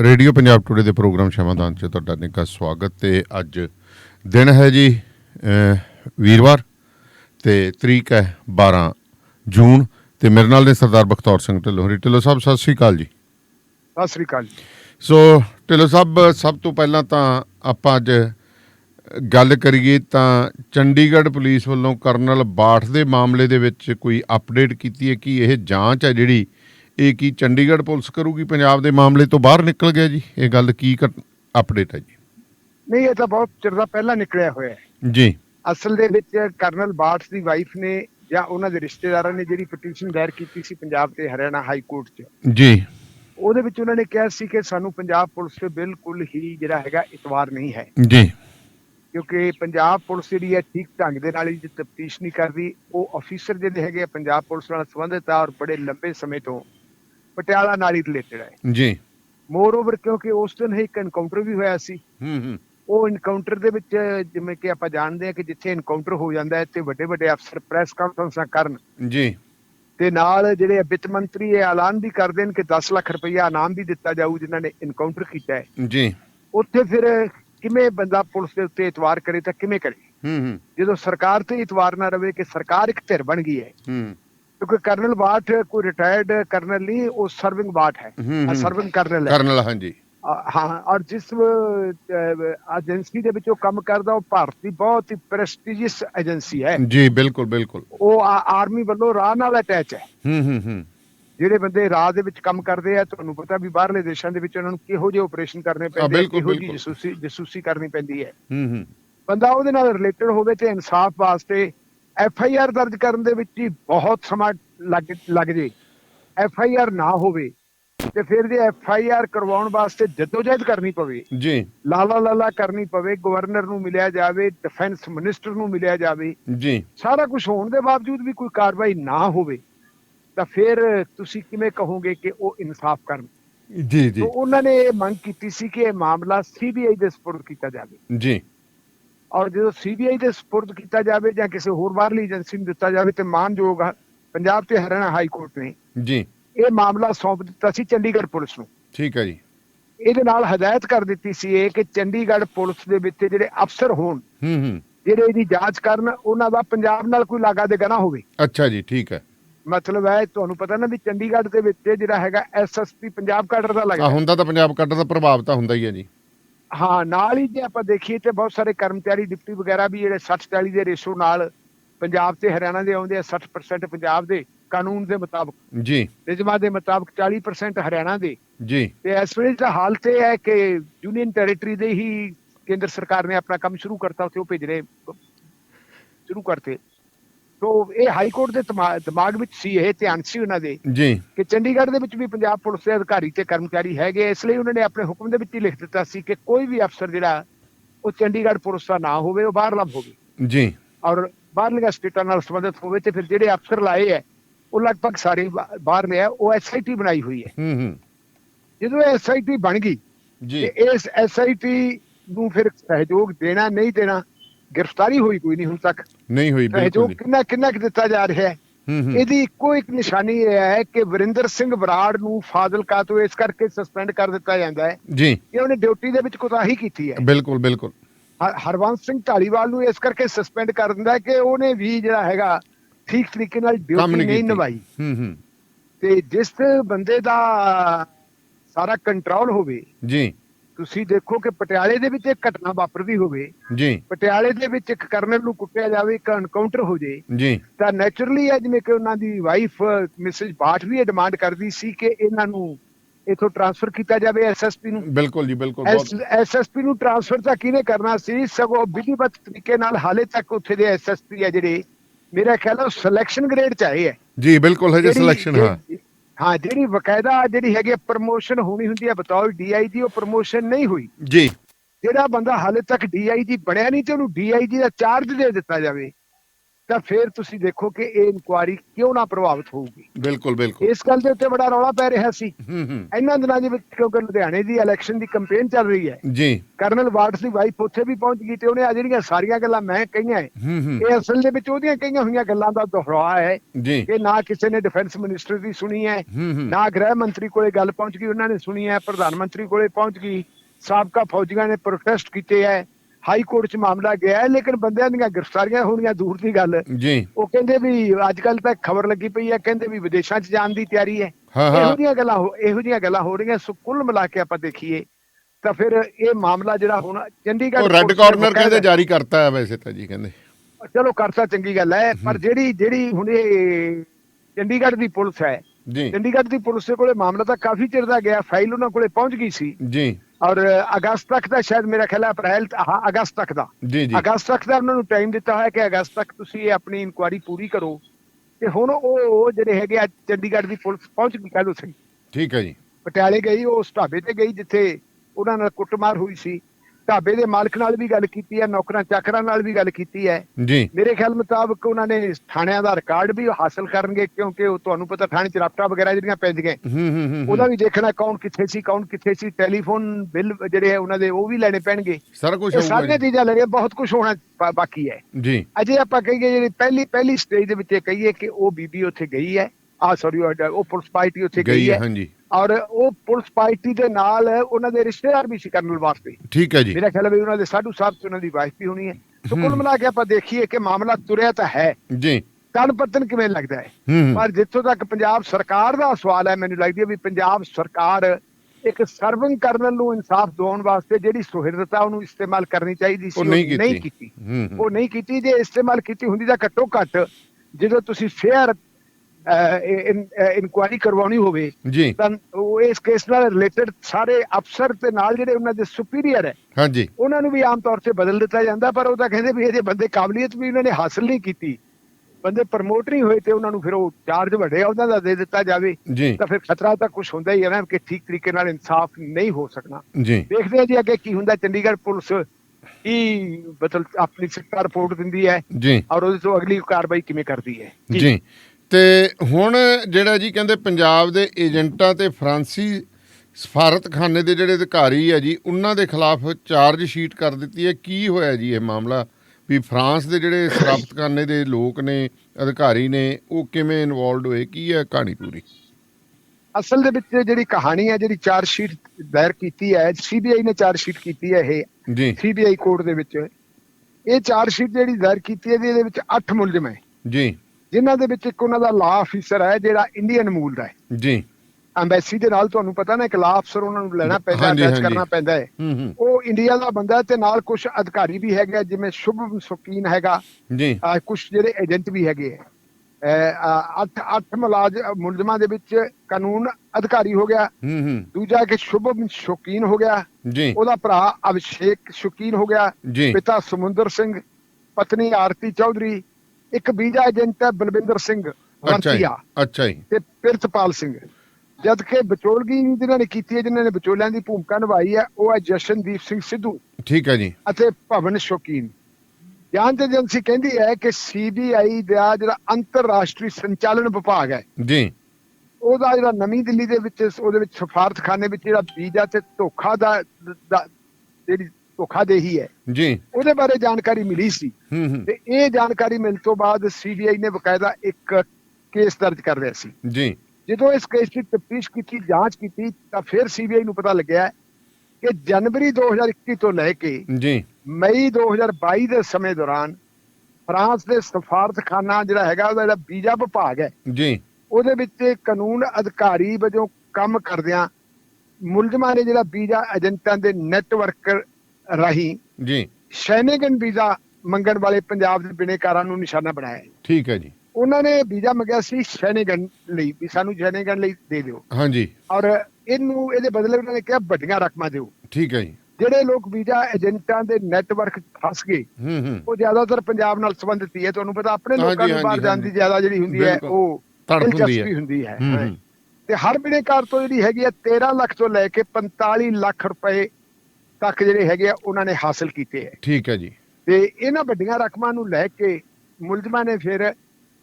Radio Punjab today ਦੇ programme Shamadan 'ਚ ਤੁਹਾਡਾ ਨਿੱਘਾ ਸਵਾਗਤ ਤੇ ਅੱਜ ਦਿਨ ਹੈ ਜੀ ਵੀਰਵਾਰ ਤੇ ਤਰੀਕ ਹੈ 12 ਜੂਨ ਤੇ ਮੇਰੇ ਨਾਲ ਨੇ ਸਰਦਾਰ ਬਖਤੌਰ ਸਿੰਘ ਢਿੱਲੋਂ ਹਰੀ। ਢਿੱਲੋਂ ਸਾਹਿਬ ਸਤਿ ਸ੍ਰੀ ਅਕਾਲ ਜੀ। ਸਤਿ ਸ੍ਰੀ ਅਕਾਲ ਜੀ। ਸੋ ਢਿੱਲੋਂ ਸਾਹਿਬ ਸਭ ਤੋਂ ਪਹਿਲਾਂ ਤਾਂ ਆਪਾਂ ਅੱਜ ਗੱਲ ਕਰੀਏ ਤਾਂ ਚੰਡੀਗੜ੍ਹ ਪੁਲਿਸ ਵੱਲੋਂ ਕਰਨਲ ਬਾਠ ਦੇ ਮਾਮਲੇ ਦੇ ਵਿੱਚ ਕੋਈ ਅਪਡੇਟ ਕੀਤੀ ਹੈ ਕਿ ਇਹ ਜਾਂਚ ਹੈ ਜਿਹੜੀ ਇਹ ਕੀ ਚੰਡੀਗੜ੍ਹ ਪੁਲਿਸ ਕਰੂਗੀ? ਪੰਜਾਬ ਦੇ ਮਾਮਲੇ ਤੋਂ ਬਾਹਰ ਨਿਕਲ ਗਿਆ ਜੀ। ਇਹ ਗੱਲ ਕੀ ਅਪਡੇਟ ਹੈ ਜੀ। ਨਹੀਂ ਇਹ ਤਾਂ ਬਹੁਤ ਚਿਰ ਦਾ ਪਹਿਲਾਂ ਨਿਕਲਿਆ ਹੋਇਆ ਹੈ। ਜੀ। ਅਸਲ ਦੇ ਵਿੱਚ ਕਰਨਲ ਬਾਠ ਦੀ ਵਾਈਫ ਨੇ ਜਾਂ ਉਹਨਾਂ ਦੇ ਰਿਸ਼ਤੇਦਾਰਾਂ ਨੇ ਜਿਹੜੀ ਪਟੀਸ਼ਨ ਦਾਇਰ ਕੀਤੀ ਸੀ ਪੰਜਾਬ ਤੇ ਹਰਿਆਣਾ ਹਾਈ ਕੋਰਟ 'ਚ। ਜੀ। ਉਹਦੇ ਵਿੱਚ ਉਹਨਾਂ ਨੇ ਕਿਹਾ ਸੀ ਕਿ ਸਾਨੂੰ ਪੰਜਾਬ ਪੁਲਿਸ ਤੇ ਬਿਲਕੁਲ ਹੀ ਜਿਹੜਾ ਹੈਗਾ ਇਤਵਾਰ ਨਹੀਂ ਹੈ। ਜੀ। ਕਿਉਂਕਿ ਪੰਜਾਬ ਪੁਲਿਸ ਜਿਹੜੀ ਹੈ ਠੀਕ ਢੰਗ ਦੇ ਨਾਲ ਹੀ ਤਫਤੀਸ਼ ਨਹੀਂ ਕਰਦੀ। ਉਹ ਅਫੀਸਰ ਜਿਹੜੇ ਹੈਗੇ ਪੰਜਾਬ ਪੁਲਿਸ ਨਾਲ ਸੰਬੰਧਿਤ ਆ ਔਰ ਬੜੇ ਲੰਬੇ ਸਮੇਂ ਤੋਂ ਪਟਿਆਲਾ ਨਾਲ ਹੀ ਰਿਲੇਟਡ ਹੈ। ਜੀ। ਮੋਰ ਓਵਰ ਕਿਉਂਕਿ ਉਸ ਦਿਨ ਇੱਕ ਐਨਕਾਊਂਟਰ ਵੀ ਹੋਇਆ ਸੀ। ਹੂੰ ਹੂੰ। ਉਹ ਐਨਕਾਊਂਟਰ ਦੇ ਵਿੱਚ ਜਿਵੇਂ ਕਿ ਆਪਾਂ ਜਾਣਦੇ ਹਾਂ ਕਿ ਜਿੱਥੇ ਐਨਕਾਊਂਟਰ ਹੋ ਜਾਂਦਾ ਹੈ ਤੇ ਵੱਡੇ ਵੱਡੇ ਅਫਸਰ ਪ੍ਰੈਸ ਕਾਨਫਰੰਸਾਂ ਕਰਨ। ਜੀ। ਤੇ ਨਾਲ ਜਿਹੜੇ ਵਿੱਤ ਮੰਤਰੀ ਇਹ ਐਲਾਨ ਵੀ ਕਰਦੇ ਨੇ ਕਿ 10 ਲੱਖ ਰੁਪਈਆ ਇਨਾਮ ਵੀ ਦਿੱਤਾ ਜਾਊ ਜਿਨ੍ਹਾਂ ਨੇ ਐਨਕਾਊਂਟਰ ਕੀਤਾ ਹੈ। ਜੀ। ਉੱਥੇ ਫਿਰ ਕਿਵੇਂ ਬੰਦਾ ਪੁਲਿਸ ਦੇ ਉੱਤੇ ਇਤਵਾਰ ਕਰੇ ਤਾਂ ਕਿਵੇਂ ਕਰੇ? ਹੂੰ ਹੂੰ। ਜਦੋਂ ਸਰਕਾਰ ਤੇ ਇਤਵਾਰ ਨਾ ਰਵੇ ਕਿ ਸਰਕਾਰ ਇੱਕ ਧਿਰ ਬਣ ਗਈ ਹੈ। ਹੂੰ। ਕਿਉਂਕਿ ਕਰਨਲ ਬਾਠ ਕੋਈ ਰਿਟਾਇਰਡ ਕਰਨਲ ਨਹੀਂ ਉਹ ਸਰਵਿੰਗ ਬਾਠ ਹੈ। ਹੂੰ, ਹੂੰ। ਸਰਵਿੰਗ ਕਰਨਲ ਹੈ। ਕਰਨਲ ਹਾਂਜੀ। ਅ, ਹਾਂ ਔਰ ਜਿਸ ਏਜੰਸੀ ਦੇ ਵਿੱਚ ਉਹ ਕੰਮ ਕਰਦਾ ਉਹ ਭਾਰਤ ਬਹੁਤ ਹੀ ਪ੍ਰੈਸਟੀਜੀਅਸ ਏਜੰਸੀ ਹੈ। ਜੀ ਬਿਲਕੁਲ ਬਿਲਕੁਲ। ਉਹ ਆਰਮੀ ਵੱਲੋਂ ਰਾਹ ਨਾਲ ਅਟੈਚ ਹੈ। ਹੂੰ ਹੂੰ ਹੂੰ। ਜਿਹੜੇ ਬੰਦੇ ਰਾਹ ਦੇ ਵਿੱਚ ਕੰਮ ਕਰਦੇ ਆ ਤੁਹਾਨੂੰ ਪਤਾ ਵੀ ਬਾਹਰਲੇ ਦੇਸ਼ਾਂ ਦੇ ਵਿੱਚ ਉਹਨਾਂ ਨੂੰ ਕਿਹੋ ਜਿਹੇ ਆਪਰੇਸ਼ਨ ਕਰਨੇ ਪੈਂਦੇ ਕਿਹੋ ਜਿਹੀ। ਜਸੂਸੀ ਜਸੂਸੀ ਕਰਨੀ ਪੈਂਦੀ ਹੈ। ਹੂੰ ਹੂੰ। ਬੰਦਾ ਉਹਦੇ ਨਾਲ ਰਿਲੇਟਡ ਹੋਵੇ ਤੇ ਇਨਸਾਫ ਵਾਸਤੇ ਐਫ ਆਈ ਆਰ ਦਰਜ ਕਰਨ ਦੇ ਵਿੱਚ ਹੀ ਬਹੁਤ ਸਮਾਂ ਲੱਗ ਲੱਗ ਜੇ। ਐਫ ਆਈ ਆਰ ਨਾ ਹੋਵੇ ਤੇ ਫਿਰ ਜੇ ਐਫ ਆਈ ਆਰ ਕਰਵਾਉਣ ਵਾਸਤੇ ਜਦੋਜਹਿਦ ਕਰਨੀ ਪਵੇ ਜੀ। ਲਾਲਾ ਲਾਲਾ ਕਰਨੀ ਪਵੇ ਗਵਰਨਰ ਨੂੰ ਮਿਲਿਆ ਜਾਵੇ ਡਿਫੈਂਸ ਮਿਨਿਸਟਰ ਨੂੰ ਮਿਲਿਆ ਜਾਵੇ ਜੀ। ਸਾਰਾ ਕੁਝ ਹੋਣ ਦੇ ਬਾਵਜੂਦ ਵੀ ਕੋਈ ਕਾਰਵਾਈ ਨਾ ਹੋਵੇ ਤਾਂ ਫਿਰ ਤੁਸੀਂ ਕਿਵੇਂ ਕਹੋਗੇ ਕਿ ਉਹ ਇਨਸਾਫ ਕਰਨ? ਜੀ ਜੀ। ਉਹਨਾਂ ਨੇ ਇਹ ਮੰਗ ਕੀਤੀ ਸੀ ਕਿ ਇਹ ਮਾਮਲਾ ਸੀਬੀਆਈ ਦੇ ਸਪੁਰਦ ਕੀਤਾ ਜਾਵੇ। ਜੀ। ਔਰ ਜਦੋਂ ਸੀਬੀਆਈ ਦੇ ਸਪੁਰਦ ਕੀਤਾ ਜਾਵੇ ਜਾਂ ਕਿਸੇ ਹੋਰ ਬਾਹਰਲੀ ਏਜੰਸੀ ਨੂੰ ਦਿੱਤਾ ਜਾਵੇ ਤੇ ਮਾਨਯੋਗ ਪੰਜਾਬ ਤੇ ਹਰਿਆਣਾ ਹਾਈ ਕੋਰਟ ਨੇ ਜੀ। ਇਹ ਮਾਮਲਾ ਸੌਂਪ ਦਿੱਤਾ ਸੀ ਚੰਡੀਗੜ੍ਹ ਪੁਲਿਸ ਨੂੰ। ਠੀਕ ਹੈ ਜੀ। ਇਹਦੇ ਨਾਲ ਹਦਾਇਤ ਕਰ ਦਿੱਤੀ ਸੀ ਇਹ ਕਿ ਚੰਡੀਗੜ੍ਹ ਪੁਲਿਸ ਦੇ ਵਿੱਚ ਜਿਹੜੇ ਅਫਸਰ ਹੋਣ ਹੂੰ ਹੂੰ। ਜਿਹੜੇ ਇਹਦੀ ਜਾਂਚ ਕਰਨ ਉਹਨਾਂ ਦਾ ਪੰਜਾਬ ਨਾਲ ਕੋਈ ਲਾਗਾ ਦੇਗਾ ਨਾ ਹੋਵੇ। ਅੱਛਾ ਜੀ ਠੀਕ ਹੈ। ਮਤਲਬ ਹੈ ਤੁਹਾਨੂੰ ਪਤਾ ਨਾ ਵੀ ਚੰਡੀਗੜ੍ਹ ਦੇ ਵਿੱਚ ਜਿਹੜਾ ਹੈਗਾ ਐਸਐਸਪੀ ਪੰਜਾਬ ਕਾਡਰ ਦਾ ਆ ਲੱਗਦਾ ਹੁੰਦਾ ਤਾਂ ਪੰਜਾਬ ਕੱਟ ਦਾ ਪ੍ਰਭਾਵ ਤਾਂ ਹੁੰਦਾ ਹੀ ਹੈ ਜੀ। ਹਾਂ ਨਾਲ ਹੀ ਜੇ ਆਪਾਂ ਦੇਖੀਏ ਤੇ ਬਹੁਤ ਸਾਰੇ ਕਰਮਚਾਰੀ ਡਿਪਟੀ ਵਗੈਰਾ ਵੀ ਜਿਹੜੇ 60 40 ਦੇ ਰੇਸ਼ੋ ਨਾਲ ਪੰਜਾਬ ਤੇ ਹਰਿਆਣਾ ਦੇ ਆਉਂਦੇ ਆ 60% ਪੰਜਾਬ ਦੇ ਕਾਨੂੰਨ ਦੇ ਮੁਤਾਬਕ। ਜੀ। ਨਿਯਮਾਂ ਦੇ ਮੁਤਾਬਕ 40% ਹਰਿਆਣਾ ਦੇ। ਜੀ। ਤੇ ਇਸ ਵੇਲੇ ਦਾ ਹਾਲ ਤੇ ਹੈ ਕਿ ਯੂਨੀਅਨ ਟੈਰੀਟਰੀ ਦੇ ਹੀ ਕੇਂਦਰ ਸਰਕਾਰ ਨੇ ਆਪਣਾ ਕੰਮ ਸ਼ੁਰੂ ਕਰਤਾ ਉੱਥੇ ਉਹ ਭੇਜ ਰਹੇ ਸ਼ੁਰੂ ਕਰਤੇ। ਤੋਂ ਇਹ ਹਾਈ ਕੋਰਟ ਦੇ ਦਿਮਾ- ਦਿਮਾਗ ਵਿੱਚ ਸੀ ਇਹ ਧਿਆਨ ਸੀ ਉਹਨਾਂ ਦੇ ਜੀ। ਕਿ ਚੰਡੀਗੜ੍ਹ ਦੇ ਵਿੱਚ ਵੀ ਪੰਜਾਬ ਪੁਲਿਸ ਦੇ ਅਧਿਕਾਰੀ ਤੇ ਕਰਮਚਾਰੀ ਹੈਗੇ ਇਸ ਲਈ ਉਹਨਾਂ ਨੇ ਆਪਣੇ ਹੁਕਮ ਦੇ ਵਿੱਚ ਹੀ ਲਿਖ ਦਿੱਤਾ ਸੀ ਕਿ ਕੋਈ ਵੀ ਅਫਸਰ ਜਿਹੜਾ ਉਹ ਚੰਡੀਗੜ੍ਹ ਪੁਲਿਸ ਦਾ ਨਾ ਹੋਵੇ ਉਹ ਬਾਹਰਲਾ ਹੋਵੇ। ਜੀ। ਔਰ ਬਾਹਰਲੀਆਂ ਸਟੇਟਾਂ ਨਾਲ ਸੰਬੰਧਿਤ ਹੋਵੇ ਤੇ ਫਿਰ ਜਿਹੜੇ ਅਫਸਰ ਲਾਏ ਹੈ ਉਹ ਲਗਭਗ ਸਾਰੇ ਬਾਹਰ ਨੇ ਉਹ ਐਸਆਈਟੀ ਬਣਾਈ ਹੋਈ ਹੈ। ਹੂੰ ਹੂੰ। ਜਦੋਂ ਐਸਆਈਟੀ ਬਣ ਗਈ ਜੀ। ਇਸ ਐਸਆਈਟੀ ਨੂੰ ਫਿਰ ਸਹਿਯੋਗ ਦੇਣਾ ਨਹੀਂ ਦੇਣਾ ਗ੍ਰਿਫਤਾਰੀ ਹੋਈ ਕੋਈ ਨਹੀਂ ਹੁਣ ਤੱਕ? ਨਹੀਂ ਹੋਈ ਬਿਲਕੁਲ ਜੀ ਕਿੰਨਾ ਕਿੰਨਾ ਕੁ ਦਿੱਤਾ ਜਾ ਰਿਹਾ ਹੈ? ਇਹਦੀ ਇੱਕੋ ਇੱਕ ਨਿਸ਼ਾਨੀ ਇਹ ਹੈ ਕਿ ਵਰਿੰਦਰ ਸਿੰਘ ਬਰਾੜ ਨੂੰ ਫਾਜ਼ਿਲਕਾ ਤੋਂ ਇਸ ਕਰਕੇ ਸਸਪੈਂਡ ਕਰ ਦਿੱਤਾ ਜਾਂਦਾ ਹੈ ਜੀ। ਕਿ ਉਹਨੇ ਡਿਊਟੀ ਦੇ ਵਿੱਚ ਕੋਤਾਹੀ ਕੀਤੀ ਹੈ। ਬਿਲਕੁਲ ਬਿਲਕੁਲ। ਹਰਵੰਸ ਸਿੰਘ ਢਾਲੀਵਾਲ ਨੂੰ ਇਸ ਕਰਕੇ ਸਸਪੈਂਡ ਕਰ ਦਿੰਦਾ ਹੈ ਕਿ ਉਹਨੇ ਵੀ ਜਿਹੜਾ ਹੈਗਾ ਠੀਕ ਤਰੀਕੇ ਨਾਲ ਡਿਊਟੀ ਨਹੀਂ ਨਿਭਾਈ। ਹੂੰ ਹੂੰ। ਤੇ ਜਿਸ ਬੰਦੇ ਦਾ ਸਾਰਾ ਕੰਟਰੋਲ ਹੋਵੇ ਜੀ। ਤੁਸੀਂ ਦੇਖੋ ਕਿ ਪਟਿਆਲੇ ਦੇ ਵਿੱਚ ਇੱਕ ਘਟਨਾ ਵਾਪਰਦੀ ਹੋਵੇ ਜੀ। ਪਟਿਆਲੇ ਦੇ ਵਿੱਚ ਇੱਕ ਕਰਨਲ ਨੂੰ ਕੁੱਟਿਆ ਜਾਵੇ ਇੱਕ ਐਨਕਾਊਂਟਰ ਹੋ ਜੇ ਜੀ। ਤਾਂ ਨੇਚਰਲੀ ਹੈ ਜਿਵੇਂ ਕਿ ਉਹਨਾਂ ਦੀ ਵਾਈਫ ਮਿਸਿਸ ਬਾਠ ਵੀ ਇਹ ਡਿਮਾਂਡ ਕਰਦੀ ਸੀ ਕਿ ਇਹਨਾਂ ਨੂੰ ਇਥੋਂ ਟ੍ਰਾਂਸਫਰ ਕੀਤਾ ਜਾਵੇ ਐਸਐਸਪੀ ਨੂੰ। ਬਿਲਕੁਲ ਜੀ ਬਿਲਕੁਲ ਐਸਐਸਪੀ ਨੂੰ ਟ੍ਰਾਂਸਫਰ ਤਾਂ ਕਿਹਨੇ ਕਰਨਾ ਸੀ? ਸਗੋਂ ਵਿਧੀਵਤ ਤਰੀਕੇ ਨਾਲ ਹਾਲੇ ਤੱਕ ਉੱਥੇ ਦੇ ਐਸਐਸਪੀ ਆ ਜਿਹੜੇ ਮੇਰਾ ਖਿਆਲ ਹੈ ਸਿਲੈਕਸ਼ਨ ਗ੍ਰੇਡ ਚ ਆਏ ਹੈ ਜੀ ਬਿਲਕੁਲ ਹਜੇ ਸਿਲੈਕਸ਼ਨ ਹਾਂ। ਹਾਂ ਜਿਹੜੀ ਬਕਾਇਦਾ ਜਿਹੜੀ ਹੈਗੀ ਪ੍ਰੋਮੋਸ਼ਨ ਹੋਣੀ ਹੁੰਦੀ ਹੈ ਬਤੌਰ ਡੀਆਈਜੀ ਉਹ ਪ੍ਰੋਮੋਸ਼ਨ ਨਹੀਂ ਹੋਈ। ਜੀ। ਜਿਹੜਾ ਬੰਦਾ ਹਾਲੇ ਤੱਕ ਡੀਆਈਜੀ ਬਣਿਆ ਨਹੀਂ ਤੇ ਉਹਨੂੰ ਡੀਆਈਜੀ ਦਾ ਚਾਰਜ ਦੇ ਦਿੱਤਾ ਜਾਵੇ। ਤਾਂ ਫਿਰ ਤੁਸੀਂ ਦੇਖੋ ਕਿ ਇਹ ਇਨਕੁਆਇਰੀ ਕਿਉਂ ਨਾ ਪ੍ਰਭਾਵਿਤ ਹੋਊਗੀ। ਬਿਲਕੁਲ ਬਿਲਕੁਲ। ਇਸ ਗੱਲ ਦੇ ਉੱਤੇ ਬੜਾ ਰੌਲਾ ਪੈ ਰਿਹਾ ਸੀ। ਇਹਨਾਂ ਦਿਨਾਂ ਦੇ ਵਿੱਚ ਕਿਉਂਕਿ ਲੁਧਿਆਣੇ ਦੀ ਇਲੈਕਸ਼ਨ ਦੀ ਕੈਂਪੇਨ ਚੱਲ ਰਹੀ ਹੈ। ਜੀ। ਕਰਨਲ ਵਾਟਸ ਦੀ ਵਾਈਫ ਉੱਥੇ ਵੀ ਪਹੁੰਚ ਗਈ ਤੇ ਉਹਨੇ ਆ ਜਿਹੜੀਆਂ ਸਾਰੀਆਂ ਗੱਲਾਂ ਮੈਂ ਕਹੀਆਂ ਇਹ ਅਸਲ ਦੇ ਵਿੱਚ ਉਹਦੀਆਂ ਕਹੀਆਂ ਹੋਈਆਂ ਗੱਲਾਂ ਦਾ ਦੁਹਰਾਅ ਹੈ ਕਿ ਨਾ ਕਿਸੇ ਨੇ ਡਿਫੈਂਸ ਮਿਨਿਸਟਰ ਦੀ ਸੁਣੀ ਹੂੰ ਨਾ ਗ੍ਰਹਿ ਮੰਤਰੀ ਕੋਲੇ ਗੱਲ ਪਹੁੰਚ ਗਈ ਉਹਨਾਂ ਨੇ ਸੁਣੀ ਹੈ ਪ੍ਰਧਾਨ ਮੰਤਰੀ ਕੋਲੇ ਪਹੁੰਚ ਗਈ। ਸਾਬਕਾ ਫੌਜੀਆਂ ਨੇ ਪ੍ਰੋਟੈਸਟ ਕੀਤੇ ਹੈ। ਹਾਈ ਕੋਰਟ 'ਚ ਮਾਮਲਾ ਗਿਆ ਹੈ ਲੇਕਿਨ ਬੰਦਿਆਂ ਦੀਆਂ ਗ੍ਰਿਫਤਾਰੀਆਂ ਹੋਣੀਆਂ ਦੂਰ ਦੀ ਗੱਲ ਜੀ। ਉਹ ਕਹਿੰਦੇ ਵੀ ਅੱਜ ਕੱਲ ਤਾਂ ਖਬਰ ਲੱਗੀ ਪਈ ਹੈ ਕਹਿੰਦੇ ਵੀ ਵਿਦੇਸ਼ਾਂ 'ਚ ਜਾਣ ਦੀ ਤਿਆਰੀ ਹੈ। ਇਹੋ ਜਿਹੀਆਂ ਗੱਲਾਂ ਇਹੋ ਜਿਹੀਆਂ ਗੱਲਾਂ ਹੋ ਰਹੀਆਂ ਸੋ ਕੁੱਲ ਮਿਲਾ ਕੇ ਆਪਾਂ ਦੇਖੀਏ ਤਾਂ ਫਿਰ ਇਹ ਮਾਮਲਾ ਜਿਹੜਾ ਹੁਣ ਚੰਡੀਗੜ੍ਹ ਉਹ ਰੈੱਡ ਕਾਰਨਰ ਕਹਿੰਦੇ ਜਾਰੀ ਕਰਤਾ ਹੈ ਵੈਸੇ ਤਾਂ ਜੀ ਕਹਿੰਦੇ। ਚਲੋ ਕਰਤਾ ਚੰਗੀ ਗੱਲ ਹੈ ਪਰ ਜਿਹੜੀ ਜਿਹੜੀ ਹੁਣ ਇਹ ਚੰਡੀਗੜ੍ਹ ਦੀ ਪੁਲਿਸ ਹੈ ਜੀ। ਚੰਡੀਗੜ੍ਹ ਦੀ ਪੁਲਿਸ ਦੇ ਕੋਲੇ ਮਾਮਲਾ ਤਾਂ ਕਾਫੀ ਚਿਰ ਦਾ ਗਿਆ ਫਾਈਲ ਉਹਨਾਂ ਕੋਲੇ ਪਹੁੰਚ ਗਈ ਸੀ। ਜੀ। ਔਰ ਅਗਸਤ ਤੱਕ ਦਾ ਸ਼ਾਇਦ ਮੇਰਾ ਖਿਆਲ ਹੈ ਅਪ੍ਰੈਲ ਹਾਂ ਅਗਸਤ ਤੱਕ ਦਾ। ਜੀ ਜੀ। ਅਗਸਤ ਤੱਕ ਦਾ ਉਹਨਾਂ ਨੂੰ ਟਾਈਮ ਦਿੱਤਾ ਹੋਇਆ ਕਿ ਅਗਸਤ ਤੱਕ ਤੁਸੀਂ ਇਹ ਆਪਣੀ ਇਨਕੁਆਇਰੀ ਪੂਰੀ ਕਰੋ। ਤੇ ਹੁਣ ਉਹ ਜਿਹੜੇ ਹੈਗੇ ਆ ਚੰਡੀਗੜ੍ਹ ਦੀ ਪੁਲਿਸ ਪਹੁੰਚ ਗਈ ਲਓ ਸਹੀ। ਠੀਕ ਹੈ ਜੀ। ਪਟਿਆਲੇ ਗਈ ਉਹ ਉਸ ਢਾਬੇ ਤੇ ਗਈ ਜਿੱਥੇ ਉਹਨਾਂ ਨਾਲ ਕੁੱਟਮਾਰ ਹੋਈ ਸੀ। ਢਾਬੇ ਦੇ ਮਾਲਕ ਨਾਲ ਵੀ ਗੱਲ ਕੀਤੀ ਹੈ ਨੌਕਰਾਂ ਚਾਕਰਾਂ ਨਾਲ ਵੀ ਗੱਲ ਕੀਤੀ ਹੈ। ਜੀ। ਮੇਰੇ ਖਿਆਲ ਮੁਤਾਬਕ ਉਹਨਾਂ ਨੇ ਥਾਣਿਆਂ ਦਾ ਰਿਕਾਰਡ ਵੀ ਹਾਸਲ ਕਰਨਗੇ ਕਿਉਂਕਿ ਉਹ ਤੁਹਾਨੂੰ ਪਤਾ ਥਾਣੇ ਚ ਰਾਪਟਾ ਵਗੈਰਾ ਜਿਹੜੀਆਂ ਪੈਂਦੀਆਂ ਹੂੰ ਹੂੰ ਹੂੰ ਉਹਦਾ ਵੀ ਦੇਖਣਾ ਕੌਣ ਕਿੱਥੇ ਸੀ ਕੌਣ ਕਿੱਥੇ ਸੀ ਟੈਲੀਫੋਨ ਬਿੱਲ ਜਿਹੜੇ ਉਹਨਾਂ ਦੇ ਉਹ ਵੀ ਲੈਣੇ ਪੈਣਗੇ। ਸਾਰਾ ਕੁਝ ਹੋਊਗਾ ਸਾਰੀਆਂ। ਚੀਜ਼ਾਂ ਲੈਣੀਆਂ ਬਹੁਤ ਕੁਝ ਹੋਣਾ ਬਾਕੀ ਹੈ। ਜੀ। ਅਜੇ ਆਪਾਂ ਕਹੀਏ ਜਿਹੜੀ ਪਹਿਲੀ ਪਹਿਲੀ ਸਟੇਜ ਦੇ ਵਿੱਚ ਕਹੀਏ ਕਿ ਉਹ ਬੀਬੀ ਉੱਥੇ ਗਈ ਹੈ। ਆ ਸੌਰੀ ਉਹ ਪੁਲਿਸ ਪਾਰਟੀ ਉੱਥੇ ਗਈ ਹੈ। ਹਾਂਜੀ। ਔਰ ਉਹ ਪੁਲਿਸ ਪਾਰਟੀ ਦੇ ਨਾਲ ਉਹਨਾਂ ਦੇ ਰਿਸ਼ਤੇਦਾਰ ਵੀ ਸੀ ਕਰਨਲ ਵਾਸਤੇ। ਠੀਕ ਹੈ ਜੀ। ਮੇਰਾ ਖਿਆਲ ਹੈ ਵੀ ਉਹਨਾਂ ਦੇ ਸਾਧੂ ਸਾਹਿਬ ਤੇ ਉਹਨਾਂ ਦੀ ਵਾਈਫ ਵੀ ਹੋਣੀ ਹੈ। ਸੋ ਕੁੱਲ। ਮਿਲਾ ਕੇ ਆਪਾਂ ਦੇਖੀਏ ਕਿ ਮਾਮਲਾ ਤੁਰਿਆ ਤਾਂ ਹੈ। ਜੀ। ਤਨ ਪਤਨ ਕਿਵੇਂ ਲੱਗਦਾ ਹੈ? ਪਰ ਜਿੱਥੋਂ ਤੱਕ ਪੰਜਾਬ ਸਰਕਾਰ ਦਾ ਸਵਾਲ ਹੈ ਮੈਨੂੰ ਲੱਗਦੀ ਹੈ ਵੀ ਪੰਜਾਬ ਸਰਕਾਰ ਇੱਕ ਸਰਵਿੰਗ ਕਰਨਲ ਨੂੰ ਇਨਸਾਫ ਦਿਵਾਉਣ ਵਾਸਤੇ ਜਿਹੜੀ ਸੁਹਿਰਦਤਾ ਉਹਨੂੰ ਇਸਤੇਮਾਲ ਕਰਨੀ ਚਾਹੀਦੀ ਸੀ ਉਹ ਨਹੀਂ ਕੀਤੀ। ਉਹ ਨਹੀਂ ਕੀਤੀ। ਜੇ ਇਸਤੇਮਾਲ ਕੀਤੀ ਹੁੰਦੀ ਤਾਂ ਘੱਟੋ ਘੱਟ ਜਦੋਂ ਤੁਸੀਂ ਫੇਅਰ ਇਨਕੁਆਇਰੀ ਕਰਵਾਉਣੀ ਹੋਵੇ ਜੀ। ਤਾਂ ਉਹ ਇਸ ਕੇਸ ਨਾਲ ਰਿਲੇਟਡ ਸਾਰੇ ਅਫਸਰ ਤੇ ਨਾਲ ਜਿਹੜੇ ਉਹਨਾਂ ਦੇ ਸੁਪੀਰੀਅਰ ਹੈ ਹਾਂਜੀ। ਉਹਨਾਂ ਨੂੰ ਵੀ ਆਮ ਤੌਰ ਤੇ ਬਦਲ ਦਿੱਤਾ ਜਾਂਦਾ ਪਰ ਉਹ ਤਾਂ ਕਹਿੰਦੇ ਵੀ ਇਹਦੇ ਬੰਦੇ ਕਾਬਲੀਅਤ ਵੀ ਉਹਨਾਂ ਨੇ ਹਾਸਲ ਨਹੀਂ ਕੀਤੀ। ਬੰਦੇ ਪ੍ਰਮੋਟ ਨਹੀਂ ਹੋਏ ਤੇ ਉਹਨਾਂ ਨੂੰ ਫਿਰ ਉਹ ਚਾਰਜ ਵੱਡੇ ਉਹਨਾਂ ਦਾ ਦੇ ਦਿੱਤਾ ਜਾਵੇ। ਤਾਂ ਫਿਰ ਖਤਰਾ ਤਾਂ ਕੁਝ ਹੁੰਦਾ ਹੀ ਹੈ ਨਾ ਕਿ ਠੀਕ ਤਰੀਕੇ ਨਾਲ ਇਨਸਾਫ ਨਹੀਂ ਹੋ ਸਕਣਾ। ਜੀ। ਦੇਖਦੇ ਹਾਂ ਜੀ ਅੱਗੇ ਕੀ ਹੁੰਦਾ ਚੰਡੀਗੜ੍ਹ ਪੁਲਿਸ ਕੀ ਮਤਲਬ ਆਪਣੀ ਸਿੱਕਾ ਰਿਪੋਰਟ ਦਿੰਦੀ ਹੈ ਜੀ। ਔਰ ਉਹਦੇ ਤੋਂ ਅਗਲੀ ਕਾਰਵਾਈ ਕਿਵੇਂ ਕਰਦੀ ਹੈ। ਜੀ। ਤੇ ਹੁਣ ਜਿਹੜਾ ਜੀ ਕਹਿੰਦੇ ਪੰਜਾਬ ਦੇ ਏਜੰਟਾਂ ਤੇ ਫਰਾਂਸੀ ਸਫਾਰਤਖਾਨੇ ਦੇ ਜਿਹੜੇ ਅਧਿਕਾਰੀ ਹੈ ਜੀ ਉਹਨਾਂ ਦੇ ਖਿਲਾਫ ਚਾਰਜ ਸ਼ੀਟ ਕਰ ਦਿੱਤੀ ਹੈ। ਕੀ ਹੋਇਆ ਜੀ ਇਹ ਮਾਮਲਾ? ਵੀ ਫਰਾਂਸ ਦੇ ਜਿਹੜੇ ਸਫਾਰਤਖਾਨੇ ਦੇ ਲੋਕ ਨੇ ਅਧਿਕਾਰੀ ਨੇ ਉਹ ਕਿਵੇਂ ਇਨਵੋਲਡ ਹੋਏ? ਕੀ ਹੈ ਕਹਾਣੀ ਪੂਰੀ? ਅਸਲ ਦੇ ਵਿੱਚ ਜਿਹੜੀ ਕਹਾਣੀ ਹੈ ਜਿਹੜੀ ਚਾਰਜ ਸ਼ੀਟ ਦਾਇਰ ਕੀਤੀ ਹੈ ਸੀਬੀਆਈ ਨੇ ਚਾਰਜ ਸ਼ੀਟ ਕੀਤੀ ਹੈ ਇਹ। ਜੀ। ਸੀਬੀਆਈ ਕੋਰਟ ਦੇ ਵਿੱਚ। ਇਹ ਚਾਰਜ ਸ਼ੀਟ ਜਿਹੜੀ ਦਾਇਰ ਕੀਤੀ ਹੈ ਇਹਦੇ ਵਿੱਚ 8 ਮੁਲਜ਼ਮ ਹੈ। ਜੀ। ਜਿਨ੍ਹਾਂ ਦੇ ਵਿੱਚ ਇੱਕ ਉਹਨਾਂ ਦਾ ਲਾ ਅਫੀਸਰ ਹੈ ਜਿਹੜਾ ਇੰਡੀਅਨ ਮੂਲ ਦਾ ਹੈ। ਜੀ। ਐਮਬੈਸੀ ਦੇ ਨਾਲ ਤੁਹਾਨੂੰ ਪਤਾ ਨਾ ਇੱਕ ਲਾ ਅਫਸਰ ਉਹਨਾਂ ਨੂੰ ਲੈਣਾ ਪੈਂਦਾ ਹੈ ਅਟੈਚ। ਕਰਨਾ ਪੈਂਦਾ ਹੈ। ਹੂੰ ਹੂੰ। ਉਹ ਇੰਡੀਆ ਦਾ ਬੰਦਾ ਹੈ ਤੇ ਨਾਲ ਕੁਝ ਅਧਿਕਾਰੀ ਵੀ ਹੈਗੇ ਜਿਵੇਂ ਸ਼ੁਭ ਸ਼ੌਕੀਨ ਹੈਗਾ ਜੀ। ਕੁਝ ਜਿਹੜੇ ਏਜੰਟ ਵੀ ਹੈਗੇ ਅਹ, ਅੱਠ ਅੱਠ ਮੁਲਾਜ਼ ਮੁਲਜ਼ਮਾਂ ਦੇ ਵਿੱਚ ਕਾਨੂੰਨ ਅਧਿਕਾਰੀ ਹੋ ਗਿਆ। ਹੂੰ ਹੂੰ। ਦੂਜਾ ਕਿ ਸ਼ੁਭਮ ਸ਼ੌਕੀਨ ਹੋ ਗਿਆ। ਜੀ। ਉਹਦਾ ਭਰਾ ਅਭਿਸ਼ੇਕ ਸ਼ੌਕੀਨ ਹੋ ਗਿਆ। ਪਿਤਾ ਸਮੁੰਦਰ ਸਿੰਘ ਪਤਨੀ ਆਰਤੀ ਚੌਧਰੀ ਇੱਕ ਵੀਜ਼ਾ ਏਜੰਟ ਹੈ ਬਲਵਿੰਦਰ ਸਿੰਘ ਅੱਛਾ ਜੀ ਵਰਤੀਆ ਅੱਛਾ ਜੀ। ਤੇ ਪਿਰਤਪਾਲ ਸਿੰਘ। ਜਦ ਕਿ ਵਿਚੋਲਗੀ ਜਿਨ੍ਹਾਂ ਨੇ ਕੀਤੀ ਹੈ ਜਿਨ੍ਹਾਂ ਨੇ ਵਿਚੋਲਿਆਂ ਦੀ ਭੂਮਿਕਾ ਨਿਭਾਈ ਹੈ ਉਹ ਹੈ ਜਸ਼ਨਦੀਪ ਸਿੰਘ ਸਿੱਧੂ ਠੀਕ ਹੈ ਜੀ। ਅਤੇ ਭਵਨ ਸ਼ੌਕੀਨ। ਜਾਂਚ ਏਜੰਸੀ ਕਹਿੰਦੀ ਹੈ ਕਿ ਸੀਬੀਆਈ ਦਾ ਜਿਹੜਾ ਅੰਤਰਰਾਸ਼ਟਰੀ ਸੰਚਾਲਨ ਵਿਭਾਗ ਹੈ ਜੀ। ਉਹਦਾ ਜਿਹੜਾ ਨਵੀਂ ਦਿੱਲੀ ਦੇ ਵਿੱਚ ਉਹਦੇ ਵਿੱਚ ਸਫਾਰਤਖਾਨੇ ਵਿੱਚ ਜਿਹੜਾ ਵੀਜ਼ਾ ਤੇ ਧੋਖਾ ਦਾ ਦਾ- ਜਿਹੜੀ ਧੋਖਾਦੇਹੀ ਹੈ। ਜੀ। ਉਹਦੇ ਬਾਰੇ ਜਾਣਕਾਰੀ ਮਿਲੀ ਸੀ। ਤੇ ਇਹ ਜਾਣਕਾਰੀ ਮਿਲਣ ਤੋਂ ਬਾਅਦ ਸੀਬੀਆਈ ਨੇ ਬਕਾਇਦਾ ਇੱਕ ਕੇਸ ਦਰਜ ਕਰ ਲਿਆ ਸੀ। ਜੀ। ਜਦੋਂ ਇਸ ਕੇਸ ਦੀ ਤਫਤੀਸ਼ ਕੀਤੀ ਜਾਂਚ ਕੀਤੀ ਤਾਂ ਫਿਰ ਸੀਬੀਆਈ ਨੂੰ ਪਤਾ ਲੱਗਿਆ ਕਿ ਜਨਵਰੀ 2021 ਤੋਂ ਲੈ ਕੇ ਜੀ। ਮਈ 2022 ਦੇ ਸਮੇਂ ਦੌਰਾਨ ਫਰਾਂਸ ਦੇ ਸਫਾਰਤਖਾਨਾ ਜਿਹੜਾ ਹੈਗਾ ਉਹਦਾ ਜਿਹੜਾ ਵੀਜ਼ਾ ਵਿਭਾਗ ਹੈ ਜੀ। ਉਹਦੇ ਵਿੱਚ ਕਾਨੂੰਨ ਅਧਿਕਾਰੀ ਵਜੋਂ ਕੰਮ ਕਰਦਿਆਂ ਮੁਲਜ਼ਮਾਂ ਨੇ ਜਿਹੜਾ ਵੀਜ਼ਾ ਏਜੰਟਾਂ ਦੇ ਨੈਟਵਰਕ ਰਾਹੀਂ ਜੀ। ਸ਼ੈਨੇਗਨ ਵੀਜ਼ਾ ਮੰਗਣ ਵਾਲੇ ਪੰਜਾਬ ਦੇ ਬਿਨੇਕਾਰਾਂ ਨੂੰ ਨਿਸ਼ਾਨਾ ਬਣਾਇਆ ਹੈ। ਠੀਕ ਹੈ ਜੀ। ਉਹਨਾਂ ਨੇ ਵੀਜ਼ਾ ਮੰਗਿਆ ਸੀ ਸ਼ੈਨੇਗਨ ਲਈ ਵੀ ਸਾਨੂੰ ਸ਼ੈਨੇਗਨ ਲਈ ਦੇ ਦਿਓ। ਹਾਂਜੀ। ਔਰ ਇਹਨੂੰ ਇਹਦੇ ਬਦਲੇ ਉਹਨਾਂ ਨੇ ਕਿਹਾ ਵੱਡੀਆਂ ਰਕਮਾਂ ਦਿਓ। ਠੀਕ ਹੈ ਜੀ। ਜਿਹੜੇ ਲੋਕ ਵੀਜ਼ਾ ਏਜੰਟਾਂ ਦੇ ਨੈਟਵਰਕ 'ਚ ਫਸ ਗਏ ਹੂੰ ਹੂੰ। ਉਹ ਜ਼ਿਆਦਾਤਰ ਪੰਜਾਬ ਨਾਲ ਸੰਬੰਧਿਤ ਹੀ ਹੈ ਤੁਹਾਨੂੰ ਪਤਾ ਆਪਣੇ ਲੋਕਾਂ ਨੂੰ ਬਾਹਰ ਹਾਂਜੀ, ਜਾਣ ਦੀ ਹਾਂਜੀ। ਜ਼ਿਆਦਾ ਜਿਹੜੀ ਹੁੰਦੀ ਹੈ ਬਿਲਕੁਲ। ਉਹ ਤੜਫ ਹੁੰਦੀ ਦਿਲਚਸਪੀ ਹੈ। ਹੁੰਦੀ ਹੂੰ ਹਾਂ। ਹੂੰ। ਤੇ ਹਰ ਬਿਨੇਕਾਰ ਤੋਂ ਜਿਹੜੀ ਹੈਗੀ ਹੈ 13 ਲੱਖ ਤੋਂ ਲੈ ਕੇ 45 ਲੱਖ ਰੁਪਏ ਤੱਕ ਜਿਹੜੇ ਹੈਗੇ ਆ ਉਹਨਾਂ ਨੇ ਹਾਸਲ ਕੀਤੇ ਹੈ ਠੀਕ ਹੈ ਜੀ। ਤੇ ਇਹਨਾਂ ਵੱਡੀਆਂ ਰਕਮਾਂ ਨੂੰ ਲੈ ਕੇ ਮੁਲਜ਼ਮਾਂ ਨੇ ਫਿਰ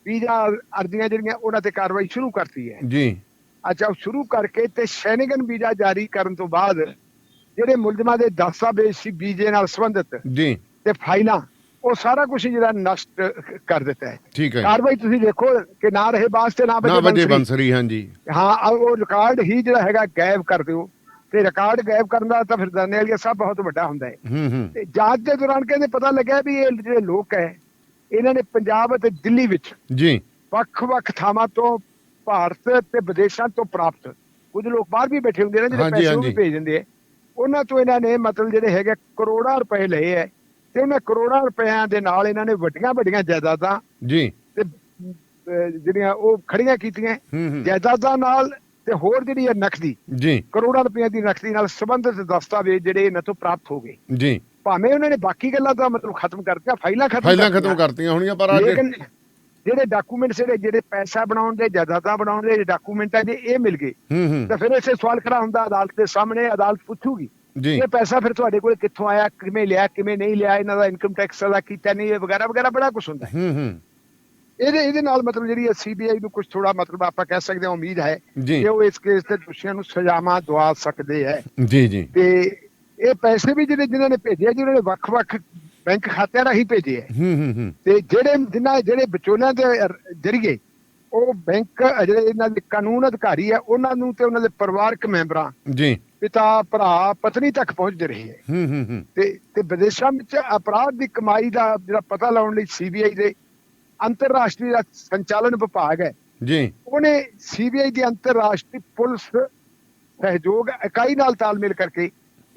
ਵੀਜ਼ਾ ਅਰਜ਼ੀਆਂ ਜਿਹੜੀਆਂ ਉਹਨਾਂ ਤੇ ਕਾਰਵਾਈ ਸ਼ੁਰੂ ਕਰਤੀ ਹੈ। ਜੀ। ਅੱਛਾ ਉਹ ਸ਼ੁਰੂ ਕਰਕੇ ਤੇ ਸ਼ੈਨਗਨ ਵੀਜ਼ਾ ਜਾਰੀ ਕਰਨ ਤੋਂ ਬਾਅਦ ਜਿਹੜੇ ਮੁਲਜ਼ਮਾਂ ਦੇ ਦਸਤਾਵੇਜ਼ ਸੀ ਵੀਜ਼ੇ ਨਾਲ ਸੰਬੰਧਿਤ ਜੀ। ਤੇ ਫਾਈਲਾਂ ਉਹ ਸਾਰਾ ਕੁਝ ਜਿਹੜਾ ਨਸ਼ਟ ਕਰ ਦਿੱਤਾ ਹੈ। ਠੀਕ ਹੈ। ਕਾਰਵਾਈ ਤੁਸੀਂ ਦੇਖੋ ਕਿ ਨਾ ਰਹੇ ਬਾਸ ਤੇ ਨਾ ਬਜੇ ਬੰਸਰੀ। ਹਾਂਜੀ। ਹਾਂ ਉਹ ਰਿਕਾਰਡ ਹੀ ਜਿਹੜਾ ਹੈਗਾ ਗਾਇਬ ਕਰ ਦਿਓ। ਤੇ ਰਿਕਾਰਡ ਗਾਇਬ ਕਰਨ ਦਾ ਤਾਂ ਫਿਰ ਦਾਨੇ ਵਾਲੀ ਸਭ ਬਹੁਤ ਵੱਡਾ ਹੁੰਦਾ ਹੈ। ਤੇ ਜਾਂਚ ਦੇ ਦੌਰਾਨ ਕਹਿੰਦੇ ਪਤਾ ਲੱਗਿਆ ਵੀ ਇਹ ਜਿਹੜੇ ਲੋਕ ਹੈ ਇਹਨਾਂ ਨੇ ਪੰਜਾਬ ਅਤੇ ਦਿੱਲੀ ਵਿੱਚ ਜੀ। ਵੱਖ-ਵੱਖ ਥਾਵਾਂ ਤੋਂ ਭਾਰਤ ਤੇ ਵਿਦੇਸ਼ਾਂ ਤੋਂ ਪ੍ਰਾਪਤ ਕੁਝ ਲੋਕ ਬਾਹਰ ਵੀ ਬੈਠੇ ਹੁੰਦੇ ਨੇ ਜਿਹੜੇ ਪੈਸੇ ਉਹ ਵੀ। ਭੇਜ ਦਿੰਦੇ ਆ ਉਹਨਾਂ ਤੋਂ ਇਹਨਾਂ ਨੇ ਮਤਲਬ ਜਿਹੜੇ ਹੈਗੇ ਕਰੋੜਾਂ ਰੁਪਏ ਲਏ ਹੈ ਤੇ ਉਹਨਾਂ ਕਰੋੜਾਂ ਰੁਪਇਆਂ ਦੇ ਨਾਲ ਇਹਨਾਂ ਨੇ ਵੱਡੀਆਂ ਵੱਡੀਆਂ ਜਾਇਦਾਦਾਂ ਜੀ। ਤੇ ਜਿਹੜੀਆਂ ਉਹ ਖੜੀਆਂ ਕੀਤੀਆਂ ਜਾਇਦਾਦਾਂ ਨਾਲ ਤੇ ਹੋਰ ਜਿਹੜੀ ਹੈ ਨਕਦੀ ਜੀ। ਕਰੋੜਾਂ ਰੁਪਈਆ ਦੀ ਨਕਦੀ ਨਾਲ ਸੰਬੰਧਿਤ ਦਸਤਾਵੇਜ਼ ਜਿਹੜੇ ਇਹਨਾਂ ਤੋਂ ਪ੍ਰਾਪਤ ਹੋ ਗਏ। ਜੀ। ਭਾਵੇਂ ਉਹਨਾਂ ਨੇ ਬਾਕੀ ਗੱਲਾਂ ਦਾ ਮਤਲਬ ਖਤਮ ਕਰਤੀਆਂ ਫਾਈਲਾਂ ਖਤਮ ਫਾਈਲਾਂ। ਖਤਮ ਕਰਤੀਆਂ। ਹੋਣੀਆਂ ਪਰ ਅੱਜ ਲੇਕਿਨ ਜਿਹੜੇ ਡਾਕੂਮੈਂਟਸ ਜਿਹੜੇ ਜਿਹੜੇ ਪੈਸਾ ਬਣਾਉਣ ਦੇ ਜਾਇਦਾਦਾਂ ਬਣਾਉਣ ਦੇ ਡਾਕੂਮੈਂਟ ਆ ਜੇ ਇਹ ਮਿਲ ਗਏ। ਤਾਂ ਫਿਰ ਇਸੇ ਸਵਾਲ ਖੜਾ ਹੁੰਦਾ ਅਦਾਲਤ ਦੇ ਸਾਹਮਣੇ ਅਦਾਲਤ ਪੁੱਛੂਗੀ। ਇਹ ਪੈਸਾ ਫਿਰ ਤੁਹਾਡੇ ਕੋਲ ਕਿੱਥੋਂ ਆਇਆ ਕਿਵੇਂ ਲਿਆ ਕਿਵੇਂ ਨਹੀਂ ਲਿਆ ਇਹਨਾਂ ਦਾ ਇਨਕਮ ਟੈਕਸ ਦਾ ਕੀਤਾ ਨਹੀਂ ਇਹ ਵਗੈਰਾ ਵਗੈਰਾ ਬੜਾ ਕੁਝ ਹੁੰਦਾ। ਹੈ। ਇਹਦੇ ਇਹਦੇ ਨਾਲ ਮਤਲਬ ਜਿਹੜੀ ਸੀਬੀਆਈ ਨੂੰ ਕੁਝ ਥੋੜਾ ਮਤਲਬ ਆਪਾਂ ਕਹਿ ਸਕਦੇ ਹਾਂ ਉਮੀਦ ਹੈ ਜੀ। ਕਿ ਉਹ ਇਸ ਕੇਸ ਦੇ ਦੋਸ਼ੀਆਂ ਨੂੰ ਸਜ਼ਾਵਾਂ ਦਵਾ ਸਕਦੇ ਹੈ। ਜੀ ਜੀ। ਤੇ ਇਹ ਪੈਸੇ ਵੀ ਜਿਹੜੇ ਜਿਨ੍ਹਾਂ ਨੇ ਭੇਜੇ ਜਿਨ੍ਹਾਂ ਨੇ ਵੱਖ-ਵੱਖ ਬੈਂਕ ਖਾਤਿਆਂ ਰਾਹੀਂ ਭੇਜੇ ਹੈ ਹੂੰ ਹੂੰ ਹੂੰ। ਤੇ ਜਿਹੜੇ ਜਿਨ੍ਹਾਂ ਜਿਹੜੇ ਵਿਚੋਲਿਆਂ ਦੇ ਜਰੀਏ ਉਹ ਬੈਂਕ ਜਿਹੜੇ ਇਹਨਾਂ ਦੇ ਕਾਨੂੰਨ ਅਧਿਕਾਰੀ ਆ ਉਹਨਾਂ ਨੂੰ ਤੇ ਉਹਨਾਂ ਦੇ ਪਰਿਵਾਰਕ ਮੈਂਬਰਾਂ ਜੀ। ਪਿਤਾ ਭਰਾ ਪਤਨੀ ਤੱਕ ਪਹੁੰਚਦੇ ਰਹੇ ਹੈ ਹੂੰ ਹੂੰ ਹੂੰ। ਤੇ ਤੇ ਵਿਦੇਸ਼ਾਂ ਵਿੱਚ ਅਪਰਾਧ ਦੀ ਕਮਾਈ ਦਾ ਜਿਹੜਾ ਪਤਾ ਲਾਉਣ ਲਈ ਸੀਬੀਆਈ ਦੇ ਅੰਤਰਰਾਸ਼ਟਰੀ ਦਾ ਸੰਚਾਲਨ ਵਿਭਾਗ ਹੈ। ਜੀ। ਉਹਨੇ ਸੀਬੀਆਈ ਦੀ ਅੰਤਰਰਾਸ਼ਟਰੀ ਪੁਲਿਸ ਸਹਿਯੋਗ ਇਕਾਈ ਨਾਲ ਤਾਲਮੇਲ ਕਰਕੇ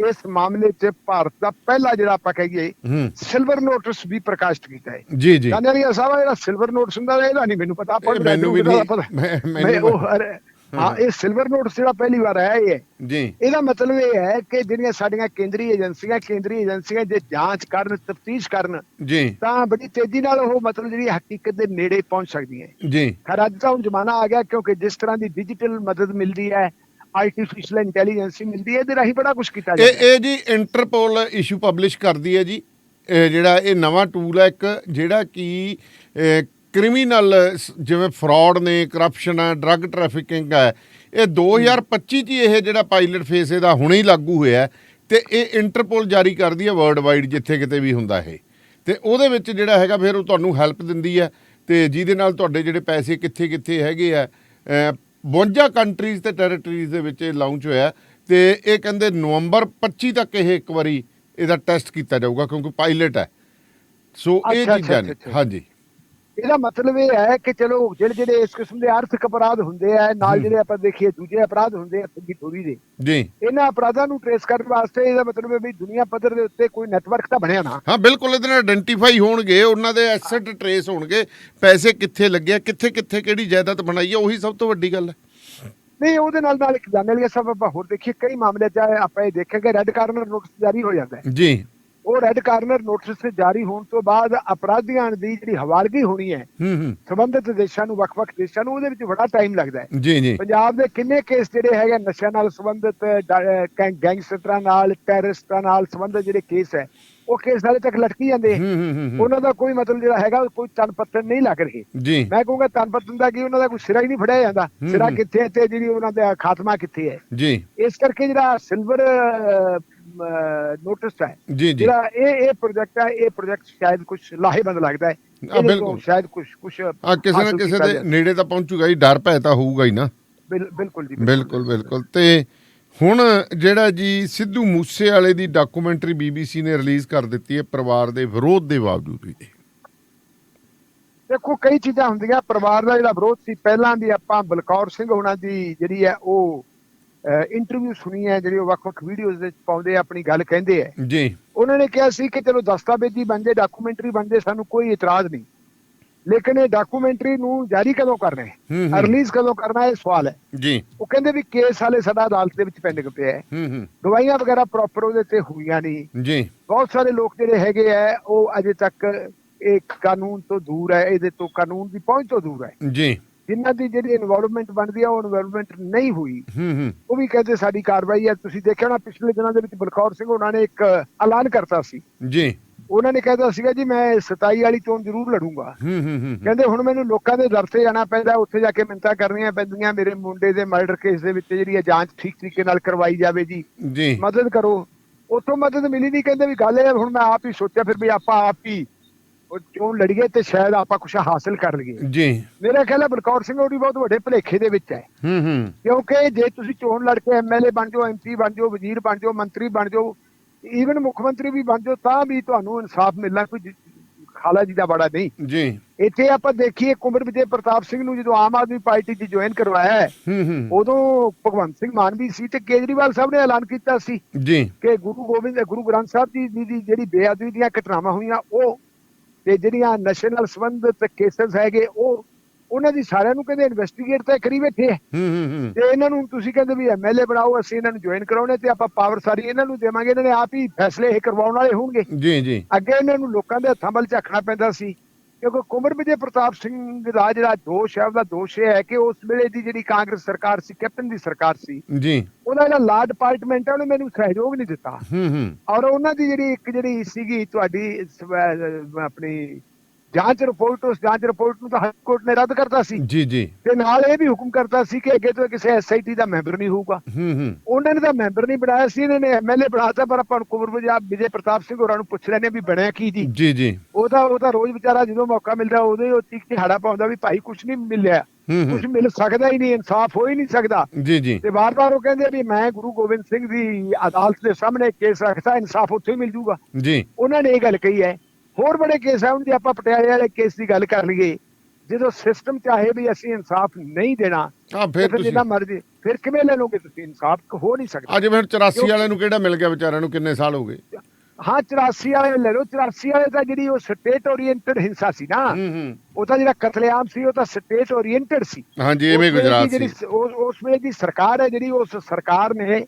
ਇਸ ਮਾਮਲੇ 'ਚ ਭਾਰਤ ਦਾ ਪਹਿਲਾ ਜਿਹੜਾ ਆਪਾਂ ਕਹੀਏ ਸਿਲਵਰ ਨੋਟਿਸ ਵੀ ਪ੍ਰਕਾਸ਼ਿਤ ਕੀਤਾ ਹੈ। ਜੀ ਜੀ। ਨਹੀਂ ਸਾਹਿਬ ਜਿਹੜਾ ਸਿਲਵਰ ਨੋਟਿਸ ਹੁੰਦਾ ਇਹਦਾ ਨਹੀਂ ਮੈਨੂੰ ਪਤਾ ਮੈਨੂੰ ਵੀ ਨਹੀਂ ਮੈਂ- ਉਹ ਅਰੇ, ਹਾਂ ਇਹ ਸਿਲਵਰ ਨੋਟਿਸ ਜਿਹੜਾ ਪਹਿਲੀ ਵਾਰ ਆਇਆ ਇਹ ਹੈ। ਜੀ। ਇਹਦਾ ਮਤਲਬ ਇਹ ਹੈ ਕਿ ਜਿਹੜੀਆਂ ਸਾਡੀਆਂ ਕੇਂਦਰੀ ਏਜੰਸੀਆਂ ਕੇਂਦਰੀ ਏਜੰਸੀਆਂ ਜੇ ਜਾਂਚ ਕਰਨ ਤਫਤੀਸ਼ ਕਰਨ ਜੀ। ਤਾਂ ਬੜੀ ਤੇਜ਼ੀ ਨਾਲ ਉਹ ਮਤਲਬ ਜਿਹੜੀ ਹਕੀਕਤ ਦੇ ਨੇੜੇ ਪਹੁੰਚ ਸਕਦੀਆਂ ਜੀ। ਖੈਰ ਅੱਜ ਤਾਂ ਹੁਣ ਜ਼ਮਾਨਾ ਆ ਗਿਆ ਕਿਉਂਕਿ ਜਿਸ ਤਰ੍ਹਾਂ ਦੀ ਡਿਜੀਟਲ ਮਦਦ ਮਿਲਦੀ ਹੈ ਆਰਟੀਫੀਸ਼ੀਅਲ ਇੰਟੈਲੀਜੈਂਸ ਮਿਲਦੀ ਹੈ ਇਹਦੇ ਰਾਹੀਂ ਬੜਾ ਕੁਝ ਕੀਤਾ ਇਹ ਜਾਂਦਾ ਹੈ। ਇਹ ਜੀ ਇੰਟਰਪੋਲ ਇਸ਼ੂ ਪਬਲਿਸ਼ ਕਰਦੀ ਹੈ ਜੀ। ਇਹ ਜਿਹੜਾ ਇਹ ਨਵਾਂ ਟੂਲ ਹੈ ਇੱਕ ਜਿਹੜਾ ਕਿ ਕ੍ਰਿਮੀਨਲ ਜਿਵੇਂ ਫਰਾਡ ਨੇ ਕਰਪਸ਼ਨ ਹੈ ਡਰੱਗ ਟ੍ਰੈਫਿਕਿੰਗ ਹੈ ਇਹ 2025 ਚ ਹੀ ਇਹ ਜਿਹੜਾ ਪਾਇਲਟ ਫੇਸ ਇਹਦਾ ਹੁਣੇ ਹੀ ਲਾਗੂ ਹੋਇਆ ਤੇ ਇਹ ਇੰਟਰਪੋਲ ਜਾਰੀ ਕਰਦੀ ਹੈ ਵਰਲਡ ਵਾਈਡ ਜਿੱਥੇ ਕਿਤੇ ਵੀ ਹੁੰਦਾ ਇਹ। ਤੇ ਉਹਦੇ ਵਿੱਚ ਜਿਹੜਾ ਹੈਗਾ ਫਿਰ ਉਹ ਤੁਹਾਨੂੰ ਹੈਲਪ ਦਿੰਦੀ ਹੈ ਤੇ ਜਿਹਦੇ ਨਾਲ ਤੁਹਾਡੇ ਜਿਹੜੇ ਪੈਸੇ ਕਿੱਥੇ ਕਿੱਥੇ ਹੈਗੇ ਆ ਅਹ 52 ਕੰਟਰੀਜ਼ ਤੇ ਟੈਰੀਟਰੀਜ਼ ਦੇ ਵਿੱਚ ਇਹ ਲਾਂਚ ਹੋਇਆ ਤੇ ਇਹ ਕਹਿੰਦੇ ਨਵੰਬਰ 25 ਤੱਕ ਇਹ ਇੱਕ ਵਾਰੀ ਇਹਦਾ ਟੈਸਟ ਕੀਤਾ ਜਾਊਗਾ ਕਿਉਂਕਿ ਪਾਇਲਟ ਹੈ। ਸੋ ਇਹ ਚੀਜ਼ਾਂ ਨੇ। ਹਾਂਜੀ। ਇਹਦਾ ਮਤਲਬ ਇਹ ਹੈ ਕਿ ਚਲੋ ਜਿਹੜੇ ਜਿਹੜੇ ਇਸ ਕਿਸਮ ਦੇ ਆਰਥਿਕ ਅਪਰਾਧ ਹੁੰਦੇ ਆ ਨਾਲ ਜਿਹੜੇ ਆਪਾਂ ਦੇਖੀਏ ਦੂਜੇ ਅਪਰਾਧ ਹੁੰਦੇ ਆ ਠੱਗੀ ਚੋਰੀ ਦੇ। ਜੀ। ਇਹਨਾਂ ਅਪਰਾਧਾਂ ਨੂੰ ਟ੍ਰੇਸ ਕਰਨ ਵਾਸਤੇ ਇਹਦਾ ਮਤਲਬ ਹੈ ਵੀ ਦੁਨੀਆ ਪੱਧਰ ਦੇ ਉੱਤੇ ਕੋਈ ਨੈਟਵਰਕ ਤਾਂ ਬਣਿਆ ਨਾ। ਹਾਂ ਬਿਲਕੁਲ ਇਹਦੇ ਨਾਲ ਆਇਡੈਂਟੀਫਾਈ ਹੋਣਗੇ ਉਹਨਾਂ ਦੇ ਐਸੈਟ ਟਰੇਸ ਹੋਣਗੇ ਪੈਸੇ ਕਿੱਥੇ ਲੱਗੇ ਕਿੱਥੇ ਕਿੱਥੇ ਕਿਹੜੀ ਜਾਇਦਾਦ ਬਣਾਈ ਆ ਉਹੀ ਸਭ ਤੋਂ ਵੱਡੀ ਗੱਲ ਹੈ। ਨਹੀਂ ਉਹਦੇ ਨਾਲ ਨਾਲ ਇੱਕ ਜਾਣੇ ਵਾਲੀ ਸਭ ਆਪਾਂ ਹੋਰ ਦੇਖੀਏ ਕਈ ਮਾਮਲੇ ਚ ਆਪਾਂ ਇਹ ਦੇਖਾਂਗੇ ਰੈੱਡ ਕਾਰਨਰ ਨੋਟਿਸ ਜਾਰੀ ਹੋ ਜਾਂਦਾ ਹੈ। ਜੀ। ਉਹ ਰੈੱਡ ਕਾਰਨਰ ਨੋਟਿਸ ਜਾਰੀ ਹੋਣ ਤੋਂ ਬਾਅਦ ਅਪਰਾਧੀਆਂ ਦੀ ਜਿਹੜੀ ਹਵਾਲਗੀ ਹੋਣੀ ਹੈ ਹੂੰ ਹੂੰ। ਸੰਬੰਧਿਤ ਦੇਸ਼ਾਂ ਨੂੰ ਵੱਖ-ਵੱਖ ਦੇਸ਼ਾਂ ਨੂੰ ਉਹਦੇ ਵਿੱਚ ਬੜਾ ਟਾਈਮ ਲੱਗਦਾ ਹੈ। ਜੀ ਜੀ। ਪੰਜਾਬ ਦੇ ਕਿੰਨੇ ਕੇਸ ਜਿਹੜੇ ਹੈਗੇ ਨਸ਼ਿਆਂ ਨਾਲ ਸੰਬੰਧਿਤ ਗੈਂਗਸਟਰਾਂ ਨਾਲ ਟੈਰਰਿਸਟਾਂ ਨਾਲ ਸੰਬੰਧਿਤ ਜਿਹੜੇ ਕੇਸ ਹੈ ਉਹ ਕੇਸ ਹਾਲੇ ਤੱਕ ਲਟਕੀ ਜਾਂਦੇ ਹੂੰ। ਹੂੰ ਹੂੰ, ਹੂੰ ਉਹਨਾਂ ਦਾ ਕੋਈ ਮਤਲਬ ਜਿਹੜਾ ਹੈਗਾ ਕੋਈ ਤਨ ਪੱਤਰ ਨਹੀਂ ਲੱਗ ਰਹੇ। ਜੀ। ਮੈਂ ਕਹੂੰਗਾ ਤਨ ਪੱਤਰ ਦਾ ਕੀ ਉਹਨਾਂ ਦਾ ਕੋਈ ਸਿਰਾ ਹੀ ਨਹੀਂ ਫੜਿਆ ਜਾਂਦਾ। ਸਿਰਾ। ਕਿੱਥੇ ਹੈ ਤੇ ਜਿਹੜੀ ਉਹਨਾਂ ਦਾ ਖਾਤਮਾ ਕਿੱਥੇ ਹੈ। ਜੀ। ਇਸ ਕਰਕੇ ਜਿਹੜਾ ਸਿਲਵਰ ਨੋਟਿਸ ਹੈ। ਜੀ ਜੀ। ਜਿਹੜਾ ਇਹ ਇਹ ਪ੍ਰੋਜੈਕਟ ਹੈ ਇਹ ਪ੍ਰੋਜੈਕਟ ਸ਼ਾਇਦ ਕੁਝ ਲਾਹੇਬੰਦ ਲੱਗਦਾ ਹੈ। ਤੋਂ ਬਿਲਕੁਲ। ਸ਼ਾਇਦ ਕੁਝ ਕੁਝ ਆ ਕਿਸੇ ਨਾ ਕਿਸੇ ਦੇ ਨੇੜੇ ਤਾਂ ਪਹੁੰਚੂਗਾ ਹੀ ਡਰ ਭੈ ਤਾਂ ਹੋਊਗਾ ਹੀ ਨਾ। ਬਿਲਕੁਲ ਜੀ ਬਿਲਕੁਲ। ਬਿਲਕੁਲ ਤੇ ਹੁਣ ਜਿਹੜਾ ਜੀ ਸਿੱਧੂ ਮੂਸੇ ਵਾਲੇ ਦੀ ਡਾਕੂਮੈਂਟਰੀ ਬੀਬੀਸੀ ਨੇ ਰਿਲੀਜ਼ ਕਰ ਦਿੱਤੀ ਹੈ ਪਰਿਵਾਰ ਦੇ ਵਿਰੋਧ ਦੇ ਬਾਵਜੂਦ ਵੀ। ਦੇਖੋ ਕਈ ਚੀਜ਼ਾਂ ਹੁੰਦੀਆਂ ਪਰਿਵਾਰ ਦਾ ਜਿਹੜਾ ਵਿਰੋਧ ਸੀ ਪਹਿਲਾਂ ਵੀ ਆਪਾਂ ਬਲਕੌਰ ਸਿੰਘ ਹੋਣਾ ਦੀ ਜਿਹੜੀ ਹੈ ਉਹ ਇੰਟਰਵਿਊ ਸੁਣੀ ਹੈ ਜਿਹੜੀ ਉਹ ਵੱਖ-ਵੱਖ ਵੀਡੀਓਜ਼ ਵਿੱਚ ਪਾਉਂਦੇ ਆ ਆਪਣੀ ਗੱਲ ਕਹਿੰਦੇ ਆ। ਜੀ। ਉਹਨਾਂ ਨੇ ਕਿਹਾ ਸੀ ਕਿ ਚਲੋ ਦਸਤਾਵੇਜ਼ੀ ਬਣ ਜੇ ਡਾਕੂਮੈਂਟਰੀ ਬਣ ਜੇ ਸਾਨੂੰ ਕੋਈ ਇਤਰਾਜ਼ ਨਹੀਂ। ਲੇਕਿਨ ਇਹ ਡਾਕੂਮੈਂਟਰੀ ਨੂੰ ਜਾਰੀ ਕਦੋਂ ਕਰਨਾ ਹੈ? ਰਿਲੀਜ਼ ਕਦੋਂ ਕਰਨਾ ਹੈ? ਸਵਾਲ ਹੈ। ਜੀ। ਉਹ ਕਹਿੰਦੇ ਵੀ ਕੇਸ ਹਾਲੇ ਸਾਡਾ ਅਦਾਲਤ ਦੇ ਵਿੱਚ ਪੈਂਡਿੰਗ ਪਿਆ ਹੈ ਹੂੰ ਹੂੰ। ਗਵਾਹੀਆਂ ਵਗੈਰਾ ਪ੍ਰੋਪਰ ਉਹਦੇ ਤੇ ਹੋਈਆਂ ਨਹੀਂ। ਜੀ। ਬਹੁਤ ਸਾਰੇ ਲੋਕ ਜਿਹੜੇ ਹੈਗੇ ਆ ਉਹ ਅਜੇ ਤੱਕ ਇਹ ਕਾਨੂੰਨ ਤੋਂ ਦੂਰ ਹੈ ਇਹਦੇ ਤੋਂ ਕਾਨੂੰਨ ਦੀ ਪਹੁੰਚ ਤੋਂ ਦੂਰ ਹੈ। ਜੀ। ਜਿਨ੍ਹਾਂ ਦੀ ਜਿਹੜੀ ਇਨਵੋਲਵਮੈਂਟ ਬਣਦੀ ਆ ਉਹ ਇਨਵੋਲਵਮੈਂਟ ਨਹੀਂ ਹੋਈ। ਹੂੰ ਹੂੰ। ਉਹ ਵੀ ਕਹਿੰਦੇ ਸਾਡੀ ਕਾਰਵਾਈ ਹੈ ਤੁਸੀਂ ਦੇਖਿਆ ਹੋਣਾ ਪਿਛਲੇ ਦਿਨਾਂ ਦੇ ਵਿੱਚ ਬਲਕੌਰ ਸਿੰਘ ਉਹਨਾਂ ਨੇ ਇੱਕ ਐਲਾਨ ਕਰਤਾ ਸੀ। ਜੀ। ਉਹਨਾਂ ਨੇ ਕਹਿੰਦਾ ਸੀਗਾ ਜੀ ਮੈਂ 27 ਵਾਲੀ ਚੋਣ ਜ਼ਰੂਰ ਲੜੂੰਗਾ। ਹੂੰ ਹੂੰ ਹੂੰ ਕਹਿੰਦੇ ਹੁਣ ਮੈਨੂੰ ਲੋਕਾਂ ਦੇ ਦਰ ਤੇ ਜਾਣਾ ਪੈਂਦਾ ਉੱਥੇ ਜਾ ਕੇ ਮਿੰਤਾ ਕਰਨੀਆਂ ਪੈਂਦੀਆਂ। ਮੇਰੇ ਮੁੰਡੇ ਦੇ ਮਰਡਰ ਕੇਸ ਦੇ ਵਿੱਚ ਜਿਹੜੀ ਜਾਂਚ ਠੀਕ ਤਰੀਕੇ ਨਾਲ ਕਰਵਾਈ ਜਾਵੇ ਜੀ। ਜੀ। ਮਦਦ ਕਰੋ। ਉੱਥੋਂ ਮਦਦ ਮਿਲੀ ਨਹੀਂ ਕਹਿੰਦੇ ਵੀ ਗੱਲ ਇਹ ਹੁਣ ਮੈਂ ਆਪ ਹੀ ਸੋਚਿਆ ਫਿਰ ਵੀ ਆਪਾਂ ਆਪ ਹੀ ਚੋਣ ਲੜੀਏ ਤੇ ਸ਼ਾਇਦ ਆਪਾਂ ਕੁਝ ਹਾਸਲ ਕਰ ਲਈਏ। ਜੀ। ਮੇਰਾ ਖਿਆਲ ਹੈ ਬਲਕੌਰ ਸਿੰਘ ਉਹਦੀ ਬਹੁਤ ਵੱਡੇ ਭਲੇਖੇ ਦੇ ਵਿੱਚ ਹੈ। ਹੂੰ ਹੂੰ। ਕਿਉਂਕਿ ਜੇ ਤੁਸੀਂ ਚੋਣ ਲੜ ਕੇ ਐਮਐਲਏ ਬਣ ਜਾਓ ਐਮਪੀ ਬਣ ਜਾਓ ਵਜ਼ੀਰ ਬਣ ਜਾਓ ਮੰਤਰੀ ਬਣ ਜਾਓ ਈਵਨ ਮੁੱਖ ਮੰਤਰੀ ਵੀ ਬਣ ਜਾਓ ਤਾਂ ਵੀ ਤੁਹਾਨੂੰ ਇਨਸਾਫ ਮਿਲਣਾ ਕੋਈ ਖਾਲਾ ਜੀ ਦਾ ਬੜਾ ਨਹੀਂ। ਜੀ। ਇੱਥੇ ਆਪਾਂ ਦੇਖੀਏ ਕੁਮਰ ਵਿਜੇ ਪ੍ਰਤਾਪ ਸਿੰਘ ਨੂੰ ਜਦੋਂ ਆਮ ਆਦਮੀ ਪਾਰਟੀ 'ਚ ਜੁਆਇਨ ਕਰਵਾਇਆ ਹੈ, ਉਦੋਂ ਭਗਵੰਤ ਸਿੰਘ ਮਾਨ ਵੀ ਸੀ ਤੇ ਕੇਜਰੀਵਾਲ ਸਾਹਿਬ ਨੇ ਐਲਾਨ ਕੀਤਾ ਸੀ ਜੀ। ਕਿ ਗੁਰੂ ਗੋਬਿੰਦ ਗੁਰੂ ਗ੍ਰੰਥ ਸਾਹਿਬ ਜੀ ਦੀ ਜਿਹੜੀ ਬੇਅਦਬੀ ਦੀਆਂ ਘਟਨਾਵਾਂ ਹੋਈਆਂ ਉਹ ਤੇ ਜਿਹੜੀਆਂ ਨਸ਼ੇ ਨਾਲ ਸੰਬੰਧਿਤ ਕੇਸਸ ਹੈਗੇ ਉਹ ਉਹਨਾਂ ਦੀ ਸਾਰਿਆਂ ਨੂੰ ਕਹਿੰਦੇ ਇਨਵੈਸਟੀਗੇਟ ਤਾਂ ਕਰੀ ਬੈਠੇ ਹੈ ਹੂੰ ਹੂੰ ਹੂੰ। ਤੇ ਇਹਨਾਂ ਨੂੰ ਤੁਸੀਂ ਕਹਿੰਦੇ ਵੀ ਐਮਐਲਏ ਬਣਾਓ ਅਸੀਂ ਇਹਨਾਂ ਨੂੰ ਜੁਆਇਨ ਕਰਾਉਣੇ ਤੇ ਆਪਾਂ ਪਾਵਰ ਸਾਰੀ ਇਹਨਾਂ ਨੂੰ ਦੇਵਾਂਗੇ ਇਹਨਾਂ ਨੇ ਆਪ ਹੀ ਫੈਸਲੇ ਇਹ ਕਰਵਾਉਣ ਵਾਲੇ ਹੋਣਗੇ। ਜੀ ਜੀ। ਅੱਗੇ ਇਹਨਾਂ ਨੂੰ ਲੋਕਾਂ ਦੇ ਹੱਥਾਂ ਵੱਲ ਝਾਕਣਾ ਪੈਂਦਾ ਸੀ। ਕਿਉਂਕਿ ਕੁਮਰ ਵਿਜੇ ਪ੍ਰਤਾਪ ਸਿੰਘ ਦਾ ਜਿਹੜਾ ਦੋਸ਼ ਹੈ ਉਹਦਾ ਦੋਸ਼ ਇਹ ਹੈ ਕਿ ਉਸ ਵੇਲੇ ਦੀ ਜਿਹੜੀ ਕਾਂਗਰਸ ਸਰਕਾਰ ਸੀ ਕੈਪਟਨ ਦੀ ਸਰਕਾਰ ਸੀ ਜੀ। ਉਹਦਾ ਜਿਹੜਾ ਲਾ ਡਿਪਾਰਟਮੈਂਟ ਹੈ ਉਹਨੇ ਮੈਨੂੰ ਸਹਿਯੋਗ ਨਹੀਂ ਦਿੱਤਾ। ਹੂੰ ਹੂੰ। ਔਰ ਉਹਨਾਂ ਦੀ ਜਿਹੜੀ ਇੱਕ ਜਿਹੜੀ ਸੀਗੀ ਤੁਹਾਡੀ ਆਪਣੀ ਜਾਂਚ ਰਿਪੋਰਟ ਉਸ ਜਾਂਚ ਰਿਪੋਰਟ ਨੂੰ ਤਾਂ ਹਾਈ ਕੋਰਟ ਨੇ ਰੱਦ ਕਰਤਾ ਸੀ। ਜੀ ਜੀ। ਤੇ ਨਾਲ ਇਹ ਵੀ ਹੁਕਮ ਕਰਤਾ ਸੀ ਕਿ ਅੱਗੇ ਤੋਂ ਕਿਸੇ ਐਸਆਈਟੀ ਦਾ ਮੈਂਬਰ ਨਹੀਂ ਹੋਊਗਾ। ਹੂੰ ਹੂੰ। ਉਹਨਾਂ ਨੇ ਤਾਂ ਮੈਂਬਰ ਨਹੀਂ ਬਣਾਇਆ ਸੀ ਇਹਨਾਂ ਨੇ ਐਮਐਲਏ ਬਣਾਤਾ ਪਰ ਆਪਾਂ ਨੂੰ ਕੁਮਰ ਪੰਜਾਬ ਵਿਜੇ ਪ੍ਰਤਾਪ ਸਿੰਘ ਹੋਰਾਂ ਨੂੰ ਪੁੱਛ ਲੈਣੇ ਵੀ ਬਣਿਆ ਕੀ ਜੀ। ਜੀ ਜੀ। ਉਹ ਤਾਂ ਉਹ ਤਾਂ ਰੋਜ਼ ਵਿਚਾਰਾ ਜਦੋਂ ਮੌਕਾ ਮਿਲਦਾ ਹੀ ਉਹ ਚੀਕ ਝਾੜਾ ਪਾਉਂਦਾ ਵੀ ਭਾਈ ਕੁਝ ਨਹੀਂ ਮਿਲਿਆ। ਕੁਝ ਮਿਲ ਸਕਦਾ ਹੀ ਨਹੀਂ ਇਨਸਾਫ ਹੋ ਹੀ ਨਹੀਂ ਸਕਦਾ। ਜੀ ਜੀ। ਤੇ ਵਾਰ-ਵਾਰ ਉਹ ਕਹਿੰਦੇ ਵੀ ਮੈਂ ਗੁਰੂ ਗੋਬਿੰਦ ਸਿੰਘ ਦੀ ਅਦਾਲਤ ਦੇ ਸਾਹਮਣੇ ਕੇਸ ਰੱਖਦਾ ਇਨਸਾਫ ਉੱਥੇ ਹੀ ਮਿਲ ਜੂਗਾ। ਜੀ। ਉਹਨਾਂ ਨੇ ਇਹ ਗੱਲ ਕਹੀ ਹੈ ਹੋਰ ਬੜੇ ਕੇਸ ਆ ਜੇ ਆਪਾਂ ਪਟਿਆਲੇ ਵਾਲੇ ਕੇਸ ਦੀ ਗੱਲ ਕਰ ਲਈਏ। ਜਦੋਂ ਸਿਸਟਮ ਚਾਹੇ ਵੀ ਅਸੀਂ ਇਨਸਾਫ ਨਹੀਂ ਦੇਣਾ ਤੇ ਫਿਰ ਤੁਸੀਂ ਜਿੰਨਾ ਮਰਜ਼ੀ ਫਿਰ ਕਿਵੇਂ ਲੈ ਲਓਗੇ ਤੁਸੀਂ? ਇਨਸਾਫ ਹੋ ਨਹੀਂ ਸਕਦਾ। ਅੱਜ ਫਿਰ 84 ਵਾਲਿਆਂ ਨੂੰ ਕਿਹੜਾ ਮਿਲ ਗਿਆ ਵਿਚਾਰਿਆਂ ਨੂੰ? ਕਿੰਨੇ ਸਾਲ ਹੋ ਗਏ? ਹਾਂ 84 ਵਾਲੇ ਲੈ ਲਓ। 84 ਵਾਲੇ ਤਾਂ ਜਿਹੜੀ ਉਹ ਸਟੇਟ ਓਰੀਐਂਟਡ ਹਿੰਸਾ ਸੀ ਨਾ ਹੂੰ ਹੂੰ। ਉਹ ਤਾਂ ਜਿਹੜਾ ਕਤਲੇਆਮ ਸੀ ਉਹ ਤਾਂ ਸਟੇਟ ਓਰੀਐਂਟਡ ਸੀ। ਹਾਂਜੀ ਐਵੇਂ ਗੁਜਰਾਤ ਦੀ ਜਿਹੜੀ ਸੀ। ਉਸ ਵੇਲੇ ਦੀ ਸਰਕਾਰ ਹੈ ਜਿਹੜੀ ਉਸ ਸਰਕਾਰ ਨੇ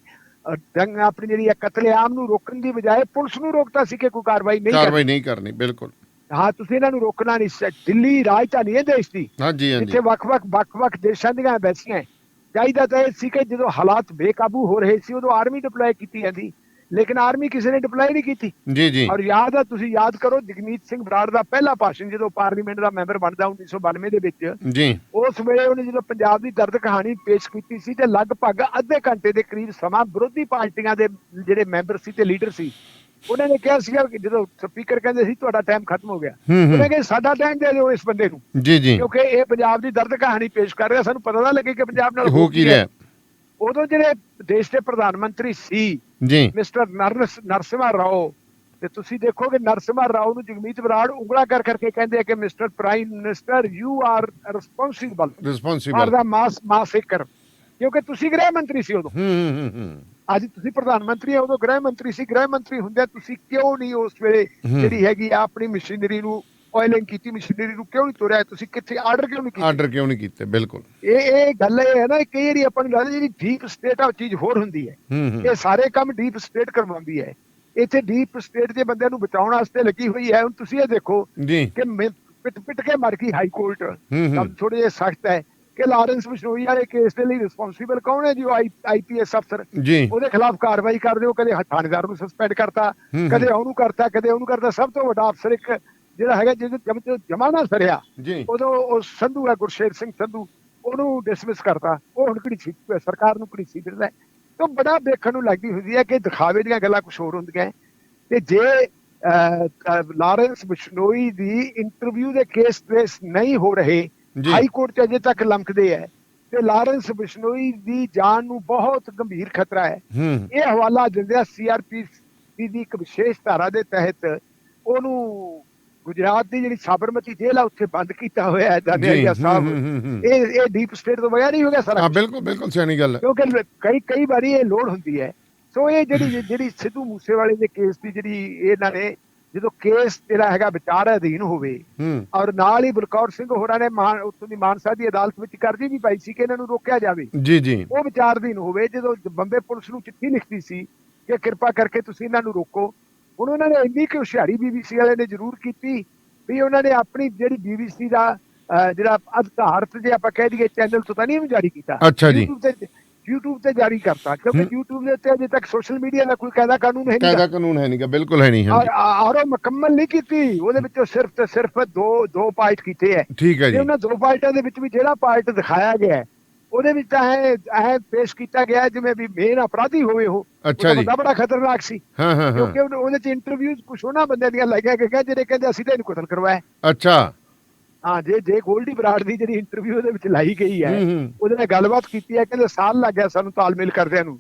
ਦੰਗ ਆਪਣੀ ਜਿਹੜੀ ਹੈ ਕਤਲੇਆਮ ਨੂੰ ਰੋਕਣ ਦੀ ਬਜਾਏ ਪੁਲਿਸ ਨੂੰ ਰੋਕਤਾ ਸੀ ਕਿ ਕੋਈ ਕਾਰਵਾਈ ਨਹੀਂ ਕਰਨੀ। ਕਾਰਵਾਈ ਨਹੀਂ ਕਰਨੀ ਬਿਲਕੁਲ। ਹਾਂ ਤੁਸੀਂ ਇਹਨਾਂ ਨੂੰ ਰੋਕਣਾ ਨਹੀਂ ਦਿੱਲੀ ਰਾਜਧਾਨੀ ਹੈ ਦੇਸ਼ ਦੀ। ਹਾਂਜੀ ਹਾਂਜੀ ਇੱਥੇ ਵੱਖ-ਵੱਖ ਵੱਖ-ਵੱਖ ਦੇਸ਼ਾਂ ਦੀਆਂ ਐਮਬੈਸੀਆਂ ਹੈ। ਚਾਹੀਦਾ ਤਾਂ ਇਹ ਸੀ ਕਿ ਜਦੋਂ ਹਾਲਾਤ ਬੇਕਾਬੂ ਹੋ ਰਹੇ ਸੀ ਉਦੋਂ ਆਰਮੀ ਡਿਪਲੋਏ ਕੀਤੀ ਜਾਂਦੀ। ਲੇਕਿਨ ਆਰਮੀ ਕਿਸੇ ਨੇ ਡਿਪਲੋਏ ਨਹੀਂ ਕੀਤੀ। ਜੀ ਜੀ। ਔਰ ਯਾਦ ਆ ਤੁਸੀਂ ਯਾਦ ਕਰੋ ਜਗਮੀਤ ਸਿੰਘ ਬਰਾੜ ਦਾ ਪਹਿਲਾ ਭਾਸ਼ਣ ਜਦੋਂ ਪਾਰਲੀਮੈਂਟ ਦਾ ਮੈਂਬਰ ਬਣਦਾ 1992 ਦੇ ਵਿੱਚ ਜੀ। ਉਸ ਵੇਲੇ ਉਹਨੇ ਜਦੋਂ ਪੰਜਾਬ ਦੀ ਦਰਦ ਕਹਾਣੀ ਪੇਸ਼ ਕੀਤੀ ਸੀ ਤੇ ਲਗਭਗ ਅੱਧੇ ਘੰਟੇ ਦੇ ਕਰੀਬ ਸਮਾਂ ਵਿਰੋਧੀ ਪਾਰਟੀਆਂ ਦੇ ਜਿਹੜੇ ਮੈਂਬਰ ਸੀ ਤੇ ਲੀਡਰ ਸੀ ਉਹਨਾਂ ਨੇ ਕਿਹਾ ਸੀਗਾ ਕਿ ਜਦੋਂ ਸਪੀਕਰ ਕਹਿੰਦੇ ਸੀ ਤੁਹਾਡਾ ਟਾਈਮ ਖਤਮ ਹੋ ਗਿਆ। ਉਹਨੇ ਕਿਹਾ ਸਾਡਾ ਟਾਈਮ ਦੇ ਦਿਓ ਇਸ ਬੰਦੇ ਨੂੰ। ਜੀ ਜੀ। ਕਿਉਂਕਿ ਇਹ ਪੰਜਾਬ ਦੀ ਦਰਦ ਕਹਾਣੀ ਪੇਸ਼ ਕਰ ਰਿਹਾ ਸਾਨੂੰ ਪਤਾ ਨਾ ਲੱਗੇ ਕਿ ਪੰਜਾਬ ਨਾਲ ਹੋ ਕੀ ਰਿਹਾ ਉਦੋਂ ਜਿਹੜੇ ਦੇਸ਼ ਦੇ ਪ੍ਰਧਾਨ ਮੰਤਰੀ ਸੀ ਜੀ। ਮਿਸਟਰ ਨਰਸ ਨਰਸਿਮਹਾ ਰਾਓ। ਤੇ ਤੁਸੀਂ ਦੇਖੋਗੇ ਨਰਸਿਮਹਾ ਰਾਓ ਨੂੰ ਜਗਮੀਤ ਬਰਾੜ ਉਂਗਲਾ ਕਰ ਕਰਕੇ ਕਹਿੰਦੇ ਆ ਕਿ mister prime minister you are responsible for responsible the mass massacre ਕਿਉਂਕਿ ਤੁਸੀਂ ਗ੍ਰਹਿ ਮੰਤਰੀ ਸੀ ਉਦੋਂ। ਹੂੰ ਹੂੰ ਅੱਜ ਤੁਸੀਂ ਪ੍ਰਧਾਨ ਮੰਤਰੀ ਹੋ ਉਦੋਂ ਗ੍ਰਹਿ ਮੰਤਰੀ ਸੀ। ਗ੍ਰਹਿ ਮੰਤਰੀ ਹੁੰਦਿਆਂ ਤੁਸੀਂ ਕਿਉਂ ਨਹੀਂ ਉਸ ਵੇਲੇ। ਜਿਹੜੀ ਹੈਗੀ ਆ ਆਪਣੀ ਮਸ਼ੀਨਰੀ ਨੂੰ ਆਇਲਿੰਗ ਕੀਤੀ ਮਸ਼ੀਨਰੀ ਨੂੰ ਕਿਉਂ ਨਹੀਂ ਤੋਰਿਆ? ਤੁਸੀਂ ਕਿੱਥੇ ਆਰਡਰ ਕਿਉਂ ਨਹੀਂ ਕੀਤਾ? ਆਰਡਰ ਕਿਉਂ ਨਹੀਂ ਕੀਤੇ? ਬਿਲਕੁਲ। ਇਹ ਇਹ ਗੱਲ ਇਹ ਹੈ ਨਾ ਕਈ ਵਾਰੀ ਆਪਾਂ ਨੂੰ ਲੱਗਦਾ ਜਿਹੜੀ ਡੀਪ ਸਟੇਟ ਆ ਉਹ ਚੀਜ਼ ਹੋਰ ਹੁੰਦੀ ਹੈ। ਇਹ ਸਾਰੇ ਕੰਮ ਡੀਪ ਸਟੇਟ ਕਰਵਾਉਂਦੀ ਹੈ। ਇੱਥੇ ਡੀਪ ਸਟੇਟ ਦੇ ਬੰਦਿਆਂ ਨੂੰ ਬਚਾਉਣ ਵਾਸਤੇ ਲੱਗੀ ਹੋਈ ਹੈ। ਹੁਣ ਤੁਸੀਂ ਇਹ ਦੇਖੋ ਕਿ ਪਿੱਟ ਪਿੱਟ ਕੇ ਮਰ ਗਈ ਹਾਈ ਕੋਰਟ ਕੰਮ ਥੋੜੇ ਜਿਹਾ ਸਖਤ ਹੈ ਕਿ ਲਾਰੈਂਸ ਬਿਸ਼ਨੋਈ ਵਾਲੇ ਕੇਸ ਦੇ ਲਈ ਰਿਸਪੌਂਸਿਬਲ ਕੌਣ ਹੈ ਜੀ? ਆਈਪੀਐਸ ਅਫਸਰ ਉਹਦੇ ਖਿਲਾਫ ਕਾਰਵਾਈ ਕਰਦੇ ਹੋ। ਕਦੇ ਥਾਣੇਦਾਰ ਨੂੰ ਸਸਪੈਂਡ ਕਰਤਾ ਕਦੇ ਉਹਨੂੰ ਕਰਤਾ ਕਦੇ ਉਹਨੂੰ ਕਰਤਾ। ਸਭ ਤੋਂ ਵੱਡਾ ਅਫਸਰ ਇੱਕ ਜਿਹੜਾ ਹੈਗਾ ਜਮ ਜਮਾਨਾ ਸਰਿਆ ਜੀ। ਉਦੋਂ ਉਹ ਸੰਧੂ ਹੈ ਗੁਰਸ਼ੇਰ ਸਿੰਘ ਸੰਧੂ ਉਹਨੂੰ ਡਿਸਮਿਸ ਕਰਤਾ। ਉਹ ਹੁਣ ਕਿਹੜੀ ਸੀ ਸਰਕਾਰ ਨੂੰ ਕਿਹੜੀ ਸੀ ਹੈ। ਤਾਂ ਬੜਾ ਦੇਖਣ ਨੂੰ ਲੱਗਦੀ ਹੁੰਦੀ ਹੈ ਕਿ ਦਿਖਾਵੇ ਦੀਆਂ ਗੱਲਾਂ ਕੁਝ ਹੋਰ ਹੁੰਦੀਆਂ। ਤੇ ਜੇ ਲਾਰੈਂਸ ਬਿਸ਼ਨੋਈ ਦੀ ਇੰਟਰਵਿਊ ਦੇ ਕੇਸ ਟ੍ਰੇਸ ਨਹੀਂ ਹੋ ਰਹੇ ਹਾਈ ਕੋਰਟ 'ਚ ਅਜੇ ਤੱਕ ਲਮਕਦੇ ਹੈ। ਤੇ ਲਾਰੈਂਸ ਬਿਸ਼ਨੋਈ ਦੀ ਜਾਨ ਨੂੰ ਬਹੁਤ ਗੰਭੀਰ ਖਤਰਾ ਹੈ। ਹੂੰ। ਇਹ ਹਵਾਲਾ ਦਿੰਦਿਆਂ ਸੀਆਰਪੀ ਦੀ ਇੱਕ ਵਿਸ਼ੇਸ਼ ਧਾਰਾ ਦੇ ਤਹਿਤ ਉਹਨੂੰ ਗੁਜਰਾਤ ਦੀ ਜਿਹੜੀ ਸਾਬਰਮਤੀ ਜੇਲ੍ਹ ਆ ਉੱਥੇ ਬੰਦ ਕੀਤਾ ਹੋਇਆ ਹੈ ਦਾਨਿਆ ਸਾਹਿਬ। ਇਹ ਇਹ ਡੀਪ ਸਟੇਟ ਤੋਂ ਬਗੈਰ ਹੀ ਹੋ ਗਿਆ ਸਾਰਾ ਹਾਂ ਬਿਲਕੁਲ ਬਿਲਕੁਲ ਸਿਆਣੀ ਗੱਲ ਹੈ। ਕਿਉਂਕਿ ਕਈ ਕਈ ਵਾਰੀ ਇਹ ਲੋੜ ਹੁੰਦੀ ਹੈ। ਸੋ ਇਹ ਜਿਹੜੀ ਜਿਹੜੀ ਸਿੱਧੂ ਮੂਸੇਵਾਲੇ ਦੇ ਕੇਸ ਦੀ ਜਿਹੜੀ ਇਹਨਾਂ ਨੇ ਜਦੋਂ ਕੇਸ ਜਿਹੜਾ ਹੈਗਾ ਵਿਚਾਰ ਅਧੀਨ ਹੋਵੇ ਔਰ ਨਾਲ ਹੀ ਬਲਕੌਰ ਸਿੰਘ ਹੋਰਾਂ ਨੇ ਮਾਨ ਉੱਥੋਂ ਦੀ ਮਾਨਸਾ ਦੀ ਅਦਾਲਤ ਵਿੱਚ ਕਰਜ਼ੀ ਵੀ ਪਾਈ ਸੀ ਕਿ ਇਹਨਾਂ ਨੂੰ ਰੋਕਿਆ ਜਾਵੇ। ਜੀ ਜੀ। ਉਹ ਵਿਚਾਰਧੀਨ ਹੋਵੇ ਜਦੋਂ ਬੰਬੇ ਪੁਲਿਸ ਨੂੰ ਚਿੱਠੀ ਲਿਖਤੀ ਸੀ ਕਿ ਕਿਰਪਾ ਕਰਕੇ ਤੁਸੀਂ ਇਹਨਾਂ ਨੂੰ ਰੋਕੋ ਹੁਣ ਉਹਨਾਂ ਨੇ ਇੰਨੀ ਕਿ ਹੁਸ਼ਿਆਰੀ ਬੀਬੀਸੀ ਵਾਲੇ ਨੇ ਜ਼ਰੂਰ ਕੀਤੀ ਵੀ ਉਹਨਾਂ ਨੇ ਆਪਣੀ ਜਿਹੜੀ ਬੀਬੀਸੀ ਦਾ ਜਿਹੜਾ ਅਧਿਕਾਰਤ ਜੇ ਆਪਾਂ ਕਹਿ ਦਈਏ ਚੈਨਲ ਤੋਂ ਤਾਂ ਨਹੀਂ ਜਾਰੀ ਕੀਤਾ। ਅੱਛਾ ਜੀ। YouTube ਤੇ ਜਾਰੀ ਕਰਤਾ ਕਿਉਂਕਿ YouTube ਦੇ ਉੱਤੇ ਅਜੇ ਤੱਕ ਸੋਸ਼ਲ ਮੀਡੀਆ ਦਾ ਕੋਈ ਕਾਇਦਾ ਕਾਨੂੰਨ ਹੈ ਕਾਇਦਾ ਨਹੀਂ ਕਾਨੂੰਨ ਹੈ ਨਹੀਂਗਾ ਬਿਲਕੁਲ ਹੈ ਨਹੀਂ ਹਾਂਜੀ। ਔਰ ਉਹ ਮੁਕੰਮਲ ਨਹੀਂ ਕੀਤੀ ਉਹਦੇ ਵਿੱਚੋਂ ਸਿਰਫ ਤੇ ਸਿਰਫ ਦੋ ਦੋ ਪਾਰਟ ਕੀਤੇ ਹੈ। ਠੀਕ ਹੈ ਜੀ। ਉਹਨਾਂ ਦੋ ਪਾਰਟਾਂ ਦੇ ਵਿੱਚ ਵੀ ਜਿਹੜਾ ਪਾਰਟ ਦਿਖਾਇਆ ਗਿਆ ਹੈ, ਉਹਦੇ ਵਿੱਚ ਤਾਂ ਐ ਪੇਸ਼ ਕੀਤਾ ਗਿਆ ਜਿਵੇਂ ਵੀ ਮੇਨ ਅਪਰਾਧੀ ਹੋਵੇ ਉਹ। ਅੱਛਾ ਜੀ। ਬੰਦਾ ਬੜਾ ਖਤਰਨਾਕ ਸੀ। ਹਾਂ ਹਾਂ ਕਿਉਂਕਿ ਉਹਦੇ ਚ ਇੰਟਰਵਿਊਜ਼ ਕੁਛ ਉਹਨਾਂ ਬੰਦਿਆਂ ਦੀਆਂ ਲੱਗਿਆ ਕਿ ਜਿਹੜੇ ਕਹਿੰਦੇ ਅਸੀਂ ਤਾਂ ਇਹਨੂੰ ਕਤਲ ਕਰਵਾਇਆ। ਅੱਛਾ। ਹਾਂ ਜੇ ਜੇ ਗੋਲਡੀ ਬਰਾੜ ਦੀ ਜਿਹੜੀ ਇੰਟਰਵਿਊ ਉਹਦੇ ਵਿੱਚ ਲਾਈ ਗਈ ਹੈ ਉਹਦੇ ਨਾਲ ਗੱਲਬਾਤ ਕੀਤੀ ਹੈ ਕਹਿੰਦੇ ਸਾਲ ਲੱਗ ਗਿਆ ਸਾਨੂੰ ਤਾਲਮੇਲ ਕਰਦਿਆਂ ਨੂੰ।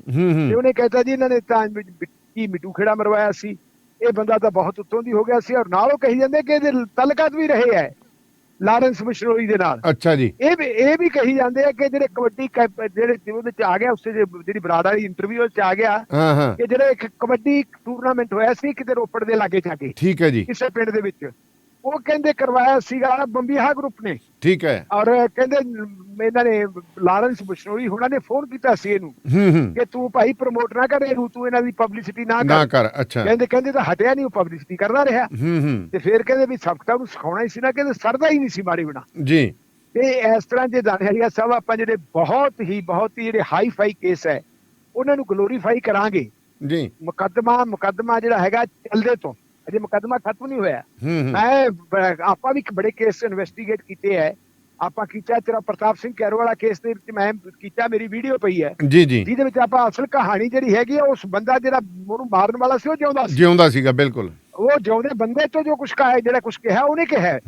ਤੇ ਉਹਨੇ ਕਹਿਤਾ ਜੀ ਇਹਨਾਂ ਨੇ ਤਾਂ ਕੀ ਮਿੱਟੂ ਖੇੜਾ ਮਰਵਾਇਆ ਸੀ। ਇਹ ਬੰਦਾ ਤਾਂ ਬਹੁਤ ਉੱਤੋਂ ਦੀ ਹੋ ਗਿਆ ਸੀ ਔਰ ਨਾਲ ਉਹ ਕਹੀ ਜਾਂਦੇ ਕਿ ਇਹਦੇ ਤਲਕਤ ਵੀ ਰਹੇ ਹੈ। ਲਾਰੈਂਸ ਬਿਸ਼ਨੋਈ ਦੇ ਨਾਲ। ਅੱਛਾ ਜੀ। ਇਹ ਵੀ ਇਹ ਵੀ ਕਹੀ ਜਾਂਦੇ ਆ ਕਿ ਜਿਹੜੇ ਕਬੱਡੀ ਜਿਹੜੇ ਉਹਦੇ ਚ ਆ ਗਿਆ ਉਸੇ ਜਿਹੜੀ ਬਰਾੜ ਵਾਲੀ ਇੰਟਰਵਿਊ ਚ ਆ ਗਿਆ ਕਿ ਜਿਹੜਾ ਇੱਕ ਕਬੱਡੀ ਟੂਰਨਾਮੈਂਟ ਹੋਇਆ ਸੀ ਕਿਤੇ ਰੋਪੜ ਦੇ ਲਾਗੇ ਜਾ ਕੇ ਠੀਕ ਹੈ ਜੀ। ਕਿਸੇ ਪਿੰਡ ਦੇ ਵਿੱਚ। ਉਹ ਕਹਿੰਦੇ ਕਰਵਾਇਆ ਸੀਗਾ ਬੰਬੀਹਾ ਗਰੁੱਪ ਨੇ। ਠੀਕ ਹੈ। ਔਰ ਕਹਿੰਦੇ ਇਹਨਾਂ ਨੇ ਲਾਰੈਂਸ ਬਿਸ਼ਨੋਈ ਹੁਣਾਂ ਨੇ ਫੋਨ ਕੀਤਾ ਸੀ ਇਹਨੂੰ ਕਿ ਤੂੰ ਭਾਈ ਪ੍ਰਮੋਟ ਨਾ ਕਰ ਇਹਨੂੰ ਤੂੰ ਇਹਨਾਂ ਦੀ ਪਬਲਿਸਿਟੀ ਨਾ ਨਾ ਕਰ ਅੱਛਾ। ਕਹਿੰਦੇ ਕਹਿੰਦੇ ਤਾਂ ਹਟਿਆ ਨਹੀਂ ਉਹ ਪਬਲਿਸਿਟੀ ਕਰਦਾ ਰਿਹਾ। ਤੇ ਫਿਰ ਕਹਿੰਦੇ ਵੀ ਸਬਕਤਾ ਨੂੰ ਸਿਖਾਉਣਾ ਹੀ ਸੀ ਨਾ ਕਹਿੰਦੇ ਸਰਦਾ ਹੀ ਨਹੀਂ ਸੀ ਮਾਰੇ ਬਿਨਾ ਜੀ। ਤੇ ਇਸ ਤਰ੍ਹਾਂ ਦੇ ਦਾਨੇਰੀਆ ਸਾਹਿਬ ਆਪਾਂ ਜਿਹੜੇ ਬਹੁਤ ਹੀ ਬਹੁਤ ਹੀ ਜਿਹੜੇ ਹਾਈ ਫਾਈ ਕੇਸ ਹੈ ਉਹਨਾਂ ਨੂੰ ਗਲੋਰੀਫਾਈ ਕਰਾਂਗੇ। ਜੀ। ਮੁਕੱਦਮਾ ਮੁਕੱਦਮਾ ਜਿਹੜਾ ਹੈਗਾ ਚੱਲਦੇ ਤੋਂ। ਅਜੇ ਮੁਕੱਦਮਾ ਖਤਮ ਨਹੀਂ ਹੋਇਆ। ਮੈਂ ਆਪਾਂ ਵੀ ਇੱਕ ਬੜੇ ਕੇਸ ਇਨਵੈਸਟੀਗੇਟ ਕੀਤੇ ਹੈ ਆਪਾਂ ਕੀਤਾ ਤੇਰਾ ਪ੍ਰਤਾਪ ਸਿੰਘ ਕੈਰੋ ਵਾਲਾ ਕੇਸ ਦੇ ਵਿੱਚ ਮੈਂ ਕੀਤਾ ਮੇਰੀ ਵੀਡੀਓ ਪਈ ਹੈ। ਜੀ ਜੀ। ਜਿਹਦੇ ਵਿੱਚ ਆਪਾਂ ਅਸਲ ਕਹਾਣੀ ਜਿਹੜੀ ਹੈਗੀ ਆ ਉਸ ਬੰਦਾ ਜਿਹੜਾ ਉਹਨੂੰ ਮਾਰਨ ਵਾਲਾ ਸੀ ਉਹ ਜਿਉਂਦਾ ਸੀ। ਜਿਉਂਦਾ ਸੀਗਾ ਬਿਲਕੁਲ। ਉਹ ਜਿਉਂਦੇ ਬੰਦੇ ਤੋਂ ਜੋ ਕੁਝ ਕਹਾ ਜਿਹੜਾ ਕੁਝ ਕਿਹਾ ਉਹਨੇ ਕਿਹਾ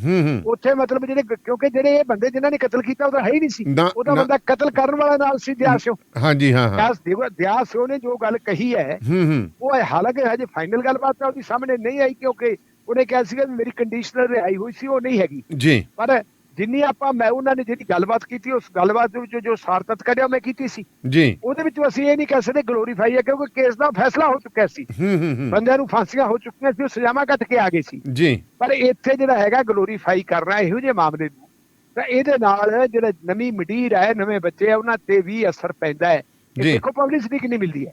ਉੱਥੇ ਮਤਲਬ ਜਿਹੜੇ ਕਿਉਂਕਿ ਜਿਹੜੇ ਇਹ ਬੰਦੇ ਜਿਨ੍ਹਾਂ ਨੇ ਕਤਲ ਕੀਤਾ ਉਹ ਤਾਂ ਹੈ ਹੀ ਨਹੀਂ ਸੀ। ਨਾ- ਉਹ ਤਾਂ ਨਾ- ਬੰਦਾ ਕਤਲ ਕਰਨ ਵਾਲਾ ਨਾਲ ਸੀ ਦਿਆਸਿਓ ਹਾਂਜੀ ਹਾਂ ਹਾਂ। ਦਿਆਸਿਓ ਨੇ ਜੋ ਗੱਲ ਕਹੀ ਹੈ ਉਹ ਹਾਲਾਂਕਿ ਹਜੇ ਫਾਈਨਲ ਗੱਲਬਾਤ ਤਾਂ ਉਹਦੀ ਸਾਹਮਣੇ ਨਹੀਂ ਆਈ ਕਿਉਂਕਿ ਉਹਨੇ ਕਿਹਾ ਸੀਗਾ ਮੇਰੀ ਕੰਡੀਸ਼ਨਲ ਰਿਹਾਈ ਹੋਈ ਸੀ ਉਹ ਨਹੀਂ ਹੈਗੀ। ਜੀ। ਪਰ ਜਿੰਨੀ ਆਪਾਂ ਮੈਂ ਉਹਨਾਂ ਨੇ ਜਿਹੜੀ ਗੱਲਬਾਤ ਕੀਤੀ ਉਸ ਗੱਲਬਾਤ ਦੇ ਵਿੱਚ ਜੋ ਸਾਰਥਕ ਕਰਿਆ ਮੈਂ ਕੀਤੀ ਸੀ। ਜੀ। ਉਹਦੇ ਵਿੱਚ ਅਸੀਂ ਇਹ ਨਹੀਂ ਕਹਿ ਸਕਦੇ ਗਲੋਰੀਫਾਈ ਹੈ ਕਿਉਂਕਿ ਕੇਸ ਦਾ ਫੈਸਲਾ ਹੋ ਚੁੱਕਿਆ ਸੀ। ਹੂੰ ਹੂੰ ਹੂੰ। ਬੰਦਿਆਂ ਨੂੰ ਫਾਂਸੀਆਂ ਹੋ ਚੁੱਕੀਆਂ ਸੀ ਉਹ ਸਜ਼ਾਵਾਂ ਕੱਟ ਕੇ ਆ ਗਏ ਸੀ। ਜੀ। ਪਰ ਇੱਥੇ ਜਿਹੜਾ ਹੈਗਾ ਗਲੋਰੀਫਾਈ ਕਰਨਾ ਇਹੋ ਜਿਹੇ ਮਾਮਲੇ ਨੂੰ ਤਾਂ ਇਹਦੇ ਨਾਲ ਜਿਹੜਾ ਨਵੀਂ ਮਡੀਰ ਹੈ ਨਵੇਂ ਬੱਚੇ ਆ ਉਹਨਾਂ ਤੇ ਵੀ ਅਸਰ ਪੈਂਦਾ ਹੈ। ਜੀ। ਦੇਖੋ ਪਬਲਿਸਿਟੀ ਕਿੰਨੀ ਮਿਲਦੀ ਹੈ।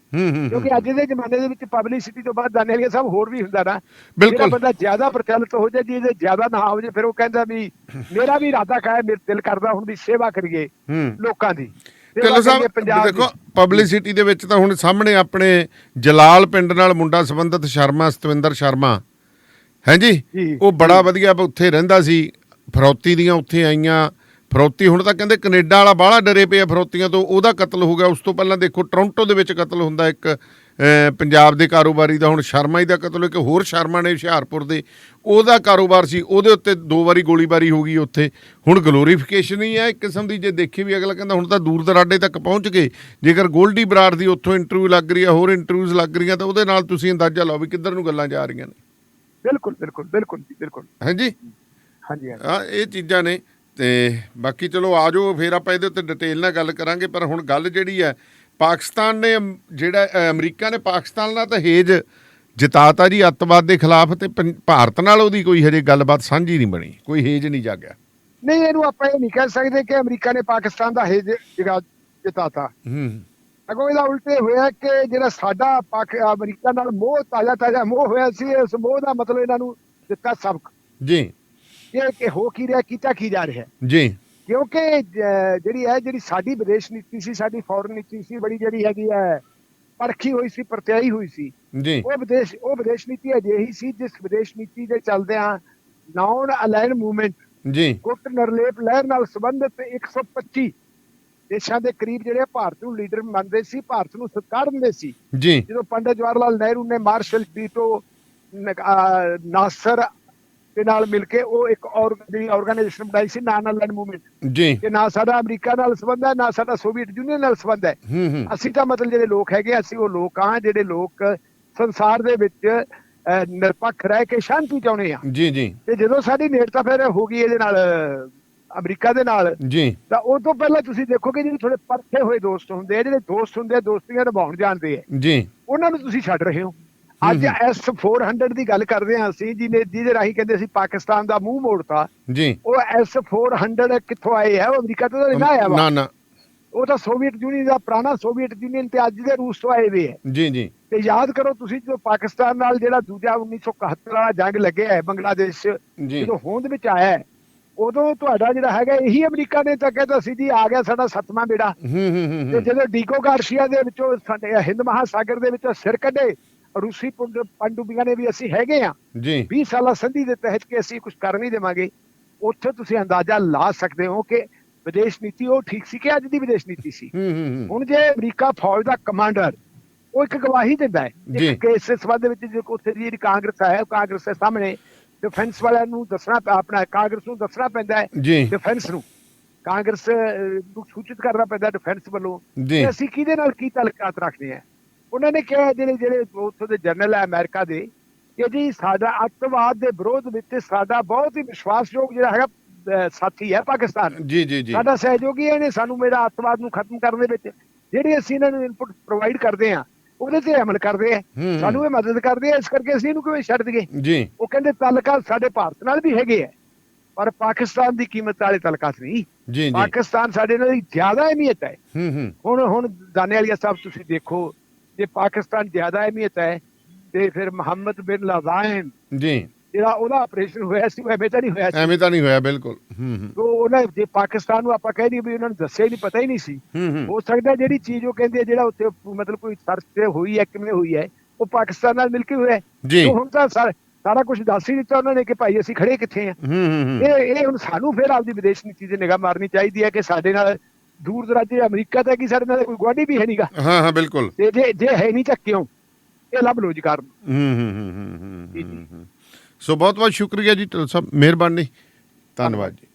ਕਿਉਂਕਿ ਅੱਜ ਦੇ ਜ਼ਮਾਨੇ ਦੇ ਵਿੱਚ ਪਬਲਿਸਿਟੀ ਤੋਂ ਬਾਅਦ ਦਾਨੇ ਵਾਲੀਆ ਸਾਹਿਬ ਹੋਰ ਵੀ ਹੁੰਦਾ ਨਾ। ਜਿਹੜਾ ਬਿਲਕੁਲ ਬੰਦਾ ਜ਼ਿਆਦਾ ਪ੍ਰਚਲਿਤ ਹੋ ਜਾਏ ਜਿਹਦੇ ਜ਼ਿਆਦਾ ਨਾ ਹੋ ਜਾਏ ਫਿਰ ਉਹ ਕਹਿੰਦਾ ਵੀ ਮੇਰਾ ਵੀ ਇਰਾਦਾ ਕਾਇ ਮੇਰੇ ਦਿਲ ਕਰਦਾ ਹੁਣ ਵੀ ਸੇਵਾ ਕਰੀਏ ਲੋਕਾਂ ਦੀ। ਕਰੀਏ ਸਾਹਿਬ ਪੰਜਾਬ ਦੀ। ਦੇਖੋ ਪਬਲਿਸਿਟੀ ਦੇ ਵਿੱਚ ਤਾਂ ਹੁਣ ਸਾਹਮਣੇ ਆਪਣੇ ਜਲਾਲ ਪਿੰਡ ਨਾਲ ਮੁੰਡਾ ਸੰਬੰਧਿਤ ਸ਼ਰਮਾ ਸਤਵਿੰਦਰ ਸ਼ਰਮਾ। ਹੈ ਜੀ? ਜੀ, ਉਹ ਬੜਾ ਵਧੀਆ ਉੱਥੇ ਰਹਿੰਦਾ ਸੀ। ਫਰੌਤੀ ਦੀਆਂ ਉੱਥੇ ਆਈਆਂ। ਫਰੌਤੀ ਹੁਣ ਤਾਂ ਕਹਿੰਦੇ ਕੈਨੇਡਾ ਵਾਲਾ ਬਾਹਲਾ ਡਰੇ ਪਿਆ ਫਰੌਤੀਆਂ ਤੋਂ ਉਹਦਾ ਕਤਲ ਹੋ ਗਿਆ। ਉਸ ਤੋਂ ਪਹਿਲਾਂ ਦੇਖੋ ਟੋਰਾਂਟੋ ਦੇ ਵਿੱਚ ਕਤਲ ਹੁੰਦਾ ਇੱਕ ਪੰਜਾਬ ਦੇ ਕਾਰੋਬਾਰੀ ਦਾ ਹੁਣ ਸ਼ਰਮਾ ਹੀ ਦਾ ਕਤਲ ਇੱਕ ਹੋਰ ਸ਼ਰਮਾ ਨੇ ਹੁਸ਼ਿਆਰਪੁਰ ਦੇ ਉਹਦਾ ਕਾਰੋਬਾਰ ਸੀ ਉਹਦੇ ਉੱਤੇ ਦੋ ਵਾਰੀ ਗੋਲੀਬਾਰੀ ਹੋ ਗਈ ਉੱਥੇ। ਹੁਣ ਗਲੋਰੀਫਿਕੇਸ਼ਨ ਹੀ ਹੈ ਇੱਕ ਕਿਸਮ ਦੀ ਜੇ ਦੇਖੀ ਵੀ ਅਗਲਾ ਕਹਿੰਦਾ ਹੁਣ ਤਾਂ ਦੂਰ ਦਰਾਡੇ ਤੱਕ ਪਹੁੰਚ ਗਏ। ਜੇਕਰ ਗੋਲਡੀ ਬਰਾੜ ਦੀ ਉੱਥੋਂ ਇੰਟਰਵਿਊ ਲੱਗ ਰਹੀ ਹੈ ਹੋਰ ਇੰਟਰਵਿਊਜ਼ ਲੱਗ ਰਹੀਆਂ ਤਾਂ ਉਹਦੇ ਨਾਲ ਤੁਸੀਂ ਅੰਦਾਜ਼ਾ ਲਾਓ ਵੀ ਕਿੱਧਰ ਨੂੰ ਗੱਲਾਂ ਜਾ ਰਹੀਆਂ ਨੇ। ਬਿਲਕੁਲ ਬਿਲਕੁਲ ਬਿਲਕੁਲ ਜੀ, ਬਿਲਕੁਲ। ਹਾਂਜੀ? ਹਾਂਜੀ ਆ ਇਹ ਚੀਜ਼ਾਂ ਨੇ। ਤੇ ਬਾਕੀ ਚਲੋ ਆ ਜਾਓ ਫੇਰ ਆਪਾਂ ਇਹਦੇ ਉੱਤੇ ਡਿਟੇਲ ਨਾਲ ਗੱਲ ਕਰਾਂਗੇ ਪਰ ਹੁਣ ਗੱਲ ਜਿਹੜੀ ਹੈ ਪਾਕਿਸਤਾਨ ਨੇ ਜਿਹੜਾ ਅਮਰੀਕਾ ਨੇ ਪਾਕਿਸਤਾਨ ਨਾਲ ਤਾਂ ਹੇਜ ਜਿਤਾਤਾ ਜੀ ਅੱਤਵਾਦ ਦੇ ਖਿਲਾਫ ਤੇ ਭਾਰਤ ਨਾਲ ਉਹਦੀ ਕੋਈ ਹਜੇ ਗੱਲਬਾਤ ਸਾਂਝੀ ਨਹੀਂ ਬਣੀ ਕੋਈ ਹੇਜ ਨਹੀਂ ਜਾਗਿਆ। ਨਹੀਂ ਇਹਨੂੰ ਆਪਾਂ ਇਹ ਨਹੀਂ ਕਹਿ ਸਕਦੇ ਕਿ ਅਮਰੀਕਾ ਨੇ ਪਾਕਿਸਤਾਨ ਦਾ ਹੇਜ ਜਿਤਾਤਾ। ਹੂੰ। ਅਗੋ ਇਹਦਾ ਉਲਟੇ ਹੋਇਆ ਕਿ ਜਿਹੜਾ ਸਾਡਾ ਪਾਕ ਅਮਰੀਕਾ ਨਾਲ ਮੋਹ ਤਾਜ਼ਾ ਤਾਜ਼ਾ ਮੋਹ ਹੋਇਆ ਸੀ ਇਸ ਮੋਹ ਦਾ ਮਤਲਬ ਇਹਨਾਂ ਨੂੰ ਦਿੱਤਾ ਸਬਕ। ਜੀ। ਇਹ ਕਿ ਹੋ ਕੀ ਰਿਹਾ ਕੀਤਾ ਕੀ ਜਾ ਰਿਹਾ ਜੀ। ਕਿਉਂਕਿ ਜਿਹੜੀ ਹੈ ਜਿਹੜੀ ਸਾਡੀ ਵਿਦੇਸ਼ ਨੀਤੀ ਸੀ ਸਾਡੀ ਫੌਰਨ ਨੀਤੀ ਸੀ ਬੜੀ ਜਿਹੜੀ ਹੈਗੀ ਹੈ ਪਰਖੀ ਹੋਈ ਸੀ ਪ੍ਰਤਿਆਈ ਹੋਈ ਸੀ। ਜੀ। ਉਹ ਵਿਦੇਸ਼ ਉਹ ਵਿਦੇਸ਼ ਨੀਤੀ ਅਜਿਹੀ ਸੀ ਜਿਸ ਵਿਦੇਸ਼ ਨੀਤੀ ਦੇ ਚੱਲਦਿਆਂ ਨਾਨ ਅਲਾਈਨ ਮੂਵਮੈਂਟ ਜੀ। ਗੁੱਟ ਨਰਲੇਪ ਲਹਿਰ ਨਾਲ ਸੰਬੰਧਿਤ 125 ਦੇਸ਼ਾਂ ਦੇ ਕਰੀਬ ਜਿਹੜੇ ਭਾਰਤ ਨੂੰ ਲੀਡਰ ਮੰਨਦੇ ਸੀ ਭਾਰਤ ਨੂੰ ਸਤਿਕਾਰ ਦਿੰਦੇ ਸੀ। ਜੀ। ਜਦੋਂ ਪੰਡਿਤ ਜਵਾਹਰ ਲਾਲ ਨਹਿਰੂ ਨੇ ਮਾਰਸ਼ਲ ਟੀਟੋ ਨਾਸਰ ਦੇ ਨਾਲ ਮਿਲ ਕੇ ਉਹ ਇੱਕ ਆਰਗੇਨਾਈਜੇਸ਼ਨ ਬਣਾਈ ਸੀ ਨਾਨ ਅਲਾਈਨ ਮੂਵਮੈਂਟ। ਜੀ। ਕਿ ਨਾ ਸਾਡਾ ਅਮਰੀਕਾ ਨਾਲ ਸੰਬੰਧ ਹੈ ਨਾ ਸਾਡਾ ਸੋਵੀਅਤ ਯੂਨੀਅਨ ਨਾਲ ਸੰਬੰਧ ਹੈ। ਅਸੀਂ ਤਾਂ ਮਤਲਬ ਜਿਹੜੇ ਲੋਕ ਹੈਗੇ ਅਸੀਂ ਉਹ ਲੋਕ ਆ ਜਿਹੜੇ ਲੋਕ ਸੰਸਾਰ ਦੇ ਵਿੱਚ ਨਿਰਪੱਖ ਰਹਿ ਕੇ ਸ਼ਾਂਤੀ ਚਾਹੁੰਦੇ ਆ। ਜੀ ਜੀ। ਤੇ ਜਦੋਂ ਸਾਡੀ ਨੇੜਤਾ ਫਿਰ ਹੋ ਗਈ ਇਹਦੇ ਨਾਲ ਅਮਰੀਕਾ ਦੇ ਨਾਲ ਜੀ। ਤਾਂ ਉਹ ਤੋਂ ਪਹਿਲਾਂ ਤੁਸੀਂ ਦੇਖੋਗੇ ਜਿਹੜੇ ਥੋੜੇ ਪਰਖੇ ਹੋਏ ਦੋਸਤ ਹੁੰਦੇ ਆ ਜਿਹੜੇ ਦੋਸਤ ਹੁੰਦੇ ਆ ਦੋਸਤੀਆਂ ਨਿਭਾਉਣ ਜਾਣਦੇ ਆ। ਜੀ। ਉਹਨਾਂ ਨੂੰ ਤੁਸੀਂ ਛੱਡ ਰਹੇ ਹੋ। ਅੱਜ S400 ਦੀ ਗੱਲ ਕਰਦੇ ਹਾਂ ਅਸੀਂ ਜਿਹਨੇ ਜਿਹਦੇ ਰਾਹੀਂ ਕਹਿੰਦੇ ਸੀ ਪਾਕਿਸਤਾਨ ਦਾ ਮੂੰਹ ਮੋੜਤਾ। ਜੀ। ਉਹ S400 ਕਿੱਥੋਂ ਆਏ ਹੈ ਉਹ ਅਮਰੀਕਾ ਤੋਂ ਨਹੀਂ ਆਇਆ ਨਾ ਨਾ। ਉਹ ਤਾਂ ਸੋਵੀਅਤ ਯੂਨੀਅਨ ਦਾ ਪੁਰਾਣਾ ਸੋਵੀਅਤ ਯੂਨੀਅਨ ਤੇ ਅੱਜ ਦੇ ਰੂਸ ਤੋਂ ਆਏ ਵੇ ਹੈ ਜੀ ਜੀ। ਤੇ ਯਾਦ ਕਰੋ ਤੁਸੀਂ ਜਦੋਂ ਪਾਕਿਸਤਾਨ ਨਾਲ ਜਿਹੜਾ ਦੂਜਾ 1971 ਵਾਲਾ ਜੰਗ ਲੱਗਿਆ ਹੈ ਬੰਗਲਾਦੇਸ਼ ਜਦੋਂ ਹੋਂਦ ਵਿੱਚ ਆਇਆ ਹੈ, ਉਦੋਂ ਤੁਹਾਡਾ ਜਿਹੜਾ ਹੈਗਾ ਇਹੀ ਅਮਰੀਕਾ ਨੇ ਤਾਂ ਕਹਿੰਦਾ ਸੀ ਜੀ ਆ ਗਿਆ ਸਾਡਾ ਸੱਤਵਾਂ ਬੇੜਾ। ਹੂੰ ਹੂੰ ਹੂੰ ਤੇ ਜਦੋਂ ਡੀਗੋ ਗਾਰਸ਼ੀਆ ਦੇ ਵਿੱਚੋਂ ਸਾਡੇ ਹਿੰਦ ਮਹਾਸਾਗਰ ਦੇ ਵਿੱਚੋਂ ਸਿਰ ਕੱਢੇ ਰੂਸੀ ਪੁੰਡ- ਪਣਡੁੱਬੀਆਂ ਨੇ ਵੀ ਅਸੀਂ ਹੈਗੇ ਆ ਜੀ। 20 ਸਾਲਾ ਸੰਧੀ ਦੇ ਤਹਿਤ ਕਿ ਅਸੀਂ ਕੁਝ ਕਰ ਨਹੀਂ ਦੇਵਾਂਗੇ ਉੱਥੇ ਤੁਸੀਂ ਅੰਦਾਜ਼ਾ ਲਾ ਸਕਦੇ ਹੋ ਕਿ ਵਿਦੇਸ਼ ਨੀਤੀ ਉਹ ਠੀਕ ਸੀ ਕਿ ਅੱਜ ਦੀ ਵਿਦੇਸ਼ ਨੀਤੀ ਸੀ। ਹੂੰ ਹੂੰ ਹੂੰ। ਹੁਣ ਜੇ ਅਮਰੀਕਾ ਫੌਜ ਦਾ ਕਮਾਂਡਰ ਉਹ ਇੱਕ ਗਵਾਹੀ ਦਿੰਦਾ ਹੈ। ਇੱਕ ਕੇਸ ਦੇ ਸੰਬੰਧ ਵਿੱਚ ਜੋ ਉੱਥੇ ਦੀ ਜਿਹੜੀ ਕਾਂਗਰਸ ਹੈ ਕਾਂਗਰਸ ਦੇ ਸਾਹਮਣੇ ਡਿਫੈਂਸ ਵਾਲਿਆਂ ਨੂੰ ਦੱਸਣਾ ਆਪਣਾ ਕਾਂਗਰਸ ਨੂੰ ਦੱਸਣਾ ਪੈਂਦਾ ਹੈ ਡਿਫੈਂਸ ਨੂੰ। ਕਾਂਗਰਸ ਨੂੰ ਸੂਚਿਤ ਕਰਨਾ ਪੈਂਦਾ ਡਿਫੈਂਸ ਵੱਲੋਂ। ਕਿ ਅਸੀਂ ਕਿਹਦੇ ਨਾਲ ਕੀ ਤਾਲੁਕਾਤ ਰੱਖਦੇ ਆ ਉਹਨਾਂ ਨੇ ਕਿਹਾ ਜਿਹੜੇ ਜਿਹੜੇ ਉੱਥੋਂ ਦੇ ਜਨਰਲ ਹੈ ਅਮਰੀਕਾ ਦੇ ਕਿ ਜੀ ਸਾਡਾ ਅੱਤਵਾਦ ਦੇ ਵਿਰੋਧ ਵਿੱਚ ਸਾਡਾ ਬਹੁਤ ਹੀ ਵਿਸ਼ਵਾਸਯੋਗ ਜਿਹੜਾ ਹੈਗਾ ਸਾਥੀ ਹੈ ਪਾਕਿਸਤਾਨ। ਜੀ ਜੀ ਜੀ। ਸਾਡਾ ਸਹਿਯੋਗੀ ਇਹਨੇ ਸਾਨੂੰ ਮੇਰਾ ਅੱਤਵਾਦ ਨੂੰ ਖਤਮ ਕਰਨ ਦੇ ਵਿੱਚ। ਜਿਹੜੀ ਅਸੀਂ ਇਹਨਾਂ ਨੂੰ ਇਨਪੁਟ ਪ੍ਰੋਵਾਈਡ ਕਰਦੇ ਆ ਉਹਦੇ ਤੇ ਅਮਲ ਕਰਦੇ ਆ ਹੂੰ। ਸਾਨੂੰ ਇਹ ਮਦਦ ਕਰਦੇ ਆ ਇਸ ਕਰਕੇ ਅਸੀਂ ਇਹਨੂੰ ਕਿਵੇਂ ਛੱਡ ਦਈਏ? ਜੀ। ਉਹ ਕਹਿੰਦੇ ਤਾਲੁਕਾਤ ਸਾਡੇ ਭਾਰਤ ਨਾਲ ਵੀ ਹੈਗੇ ਆ ਪਰ ਪਾਕਿਸਤਾਨ ਦੀ ਕੀਮਤ ਵਾਲੇ ਤਾਲੁਕਾਤ ਨਹੀਂ। ਜੀ ਜੀ। ਪਾਕਿਸਤਾਨ ਸਾਡੇ ਨਾਲ ਜ਼ਿਆਦਾ ਅਹਿਮੀਅਤ ਹੈ। ਹੂੰ ਹੂੰ। ਹੁਣ ਹੁਣ ਦਾਨੇ ਵਾਲੀਆ ਸਾਹਿਬ ਤੁਸੀਂ ਦੇਖੋ ਜੇ ਪਾਕਿਸਤਾਨ ਜ਼ਿਆਦਾ ਅਹਿਮੀਅਤ ਹੈ ਤੇ ਫਿਰ ਮੁਹੰਮਦ ਬਿਨ ਲਾਜ਼ਾਇਨ ਜੀ। ਜਿਹੜਾ ਉਹਦਾ ਆਪਰੇਸ਼ਨ ਹੋਇਆ ਸੀ ਉਹ ਐਵੇਂ ਤਾਂ ਨਹੀਂ ਹੋਇਆ ਸੀ। ਐਵੇਂ ਤਾਂ ਨਹੀਂ ਹੋਇਆ ਬਿਲਕੁਲ। ਹੂੰ ਹੂੰ। ਤੋ ਉਹਨਾਂ ਜੇ ਪਾਕਿਸਤਾਨ ਨੂੰ ਆਪਾਂ ਕਹਿ ਦਈਏ ਵੀ ਉਹਨਾਂ ਨੂੰ ਦੱਸਿਆ ਹੀ ਨਹੀਂ ਪਤਾ ਹੀ ਨਹੀਂ ਸੀ। ਹੂੰ ਸਕਦਾ ਜਿਹੜੀ ਚੀਜ਼ ਉਹ ਕਹਿੰਦੇ ਜਿਹੜਾ ਉੱਥੇ ਮਤਲਬ ਕੋਈ ਸਰਚ ਤੇ ਹੋਈ ਹੈ ਕਿਵੇਂ ਹੋਈ ਹੈ ਉਹ ਪਾਕਿਸਤਾਨ ਨਾਲ ਮਿਲ ਕੇ ਹੋਇਆ। ਜੀ। ਹੁਣ ਤਾਂ ਸਾਰ- ਕੁਝ ਦੱਸ ਹੀ ਦਿੱਤਾ ਉਹਨਾਂ ਨੇ ਕਿ ਭਾਈ ਅਸੀਂ ਖੜੇ ਕਿੱਥੇ ਆ ਹੂੰ ਹੂੰ ਹੂੰ। ਇਹ ਇਹ ਹੁਣ ਸਾਨੂੰ ਫਿਰ ਆਪਦੀ ਵਿਦੇਸ਼ ਨੀਤੀ ਤੇ ਨਿਗਾਹ ਮਾਰਨੀ ਚਾਹੀਦੀ ਹੈ ਕਿ ਸਾਡੇ ਨਾਲ ਦੂਰ ਦਰਾਜੇ ਅਮਰੀਕਾ ਤਾਂ ਕੀ ਸਾਡੇ ਨਾਲ ਕੋਈ ਗੁਆਂਢੀ ਵੀ ਹੈ ਨਹੀਂਗਾ ਹਾਂ ਹਾਂ ਬਿਲਕੁਲ। ਤੇ ਜੇ ਜੇ ਹੈ ਨਹੀਂ ਤਾਂ ਕਿਉਂ? ਇਹ ਲੱਭ ਲੋ ਜੀ ਕਾਰਨ। ਹੂੰ ਹੂੰ ਹੂੰ ਹੂੰ, ਹੂੰ ਹੂੰ ਹੂੰ। ਸੋ ਬਹੁਤ ਬਹੁਤ ਸ਼ੁਕਰੀਆ ਜੀ ਸਾਹਿਬ ਮਿਹਰਬਾਨੀ। ਧੰਨਵਾਦ ਜੀ।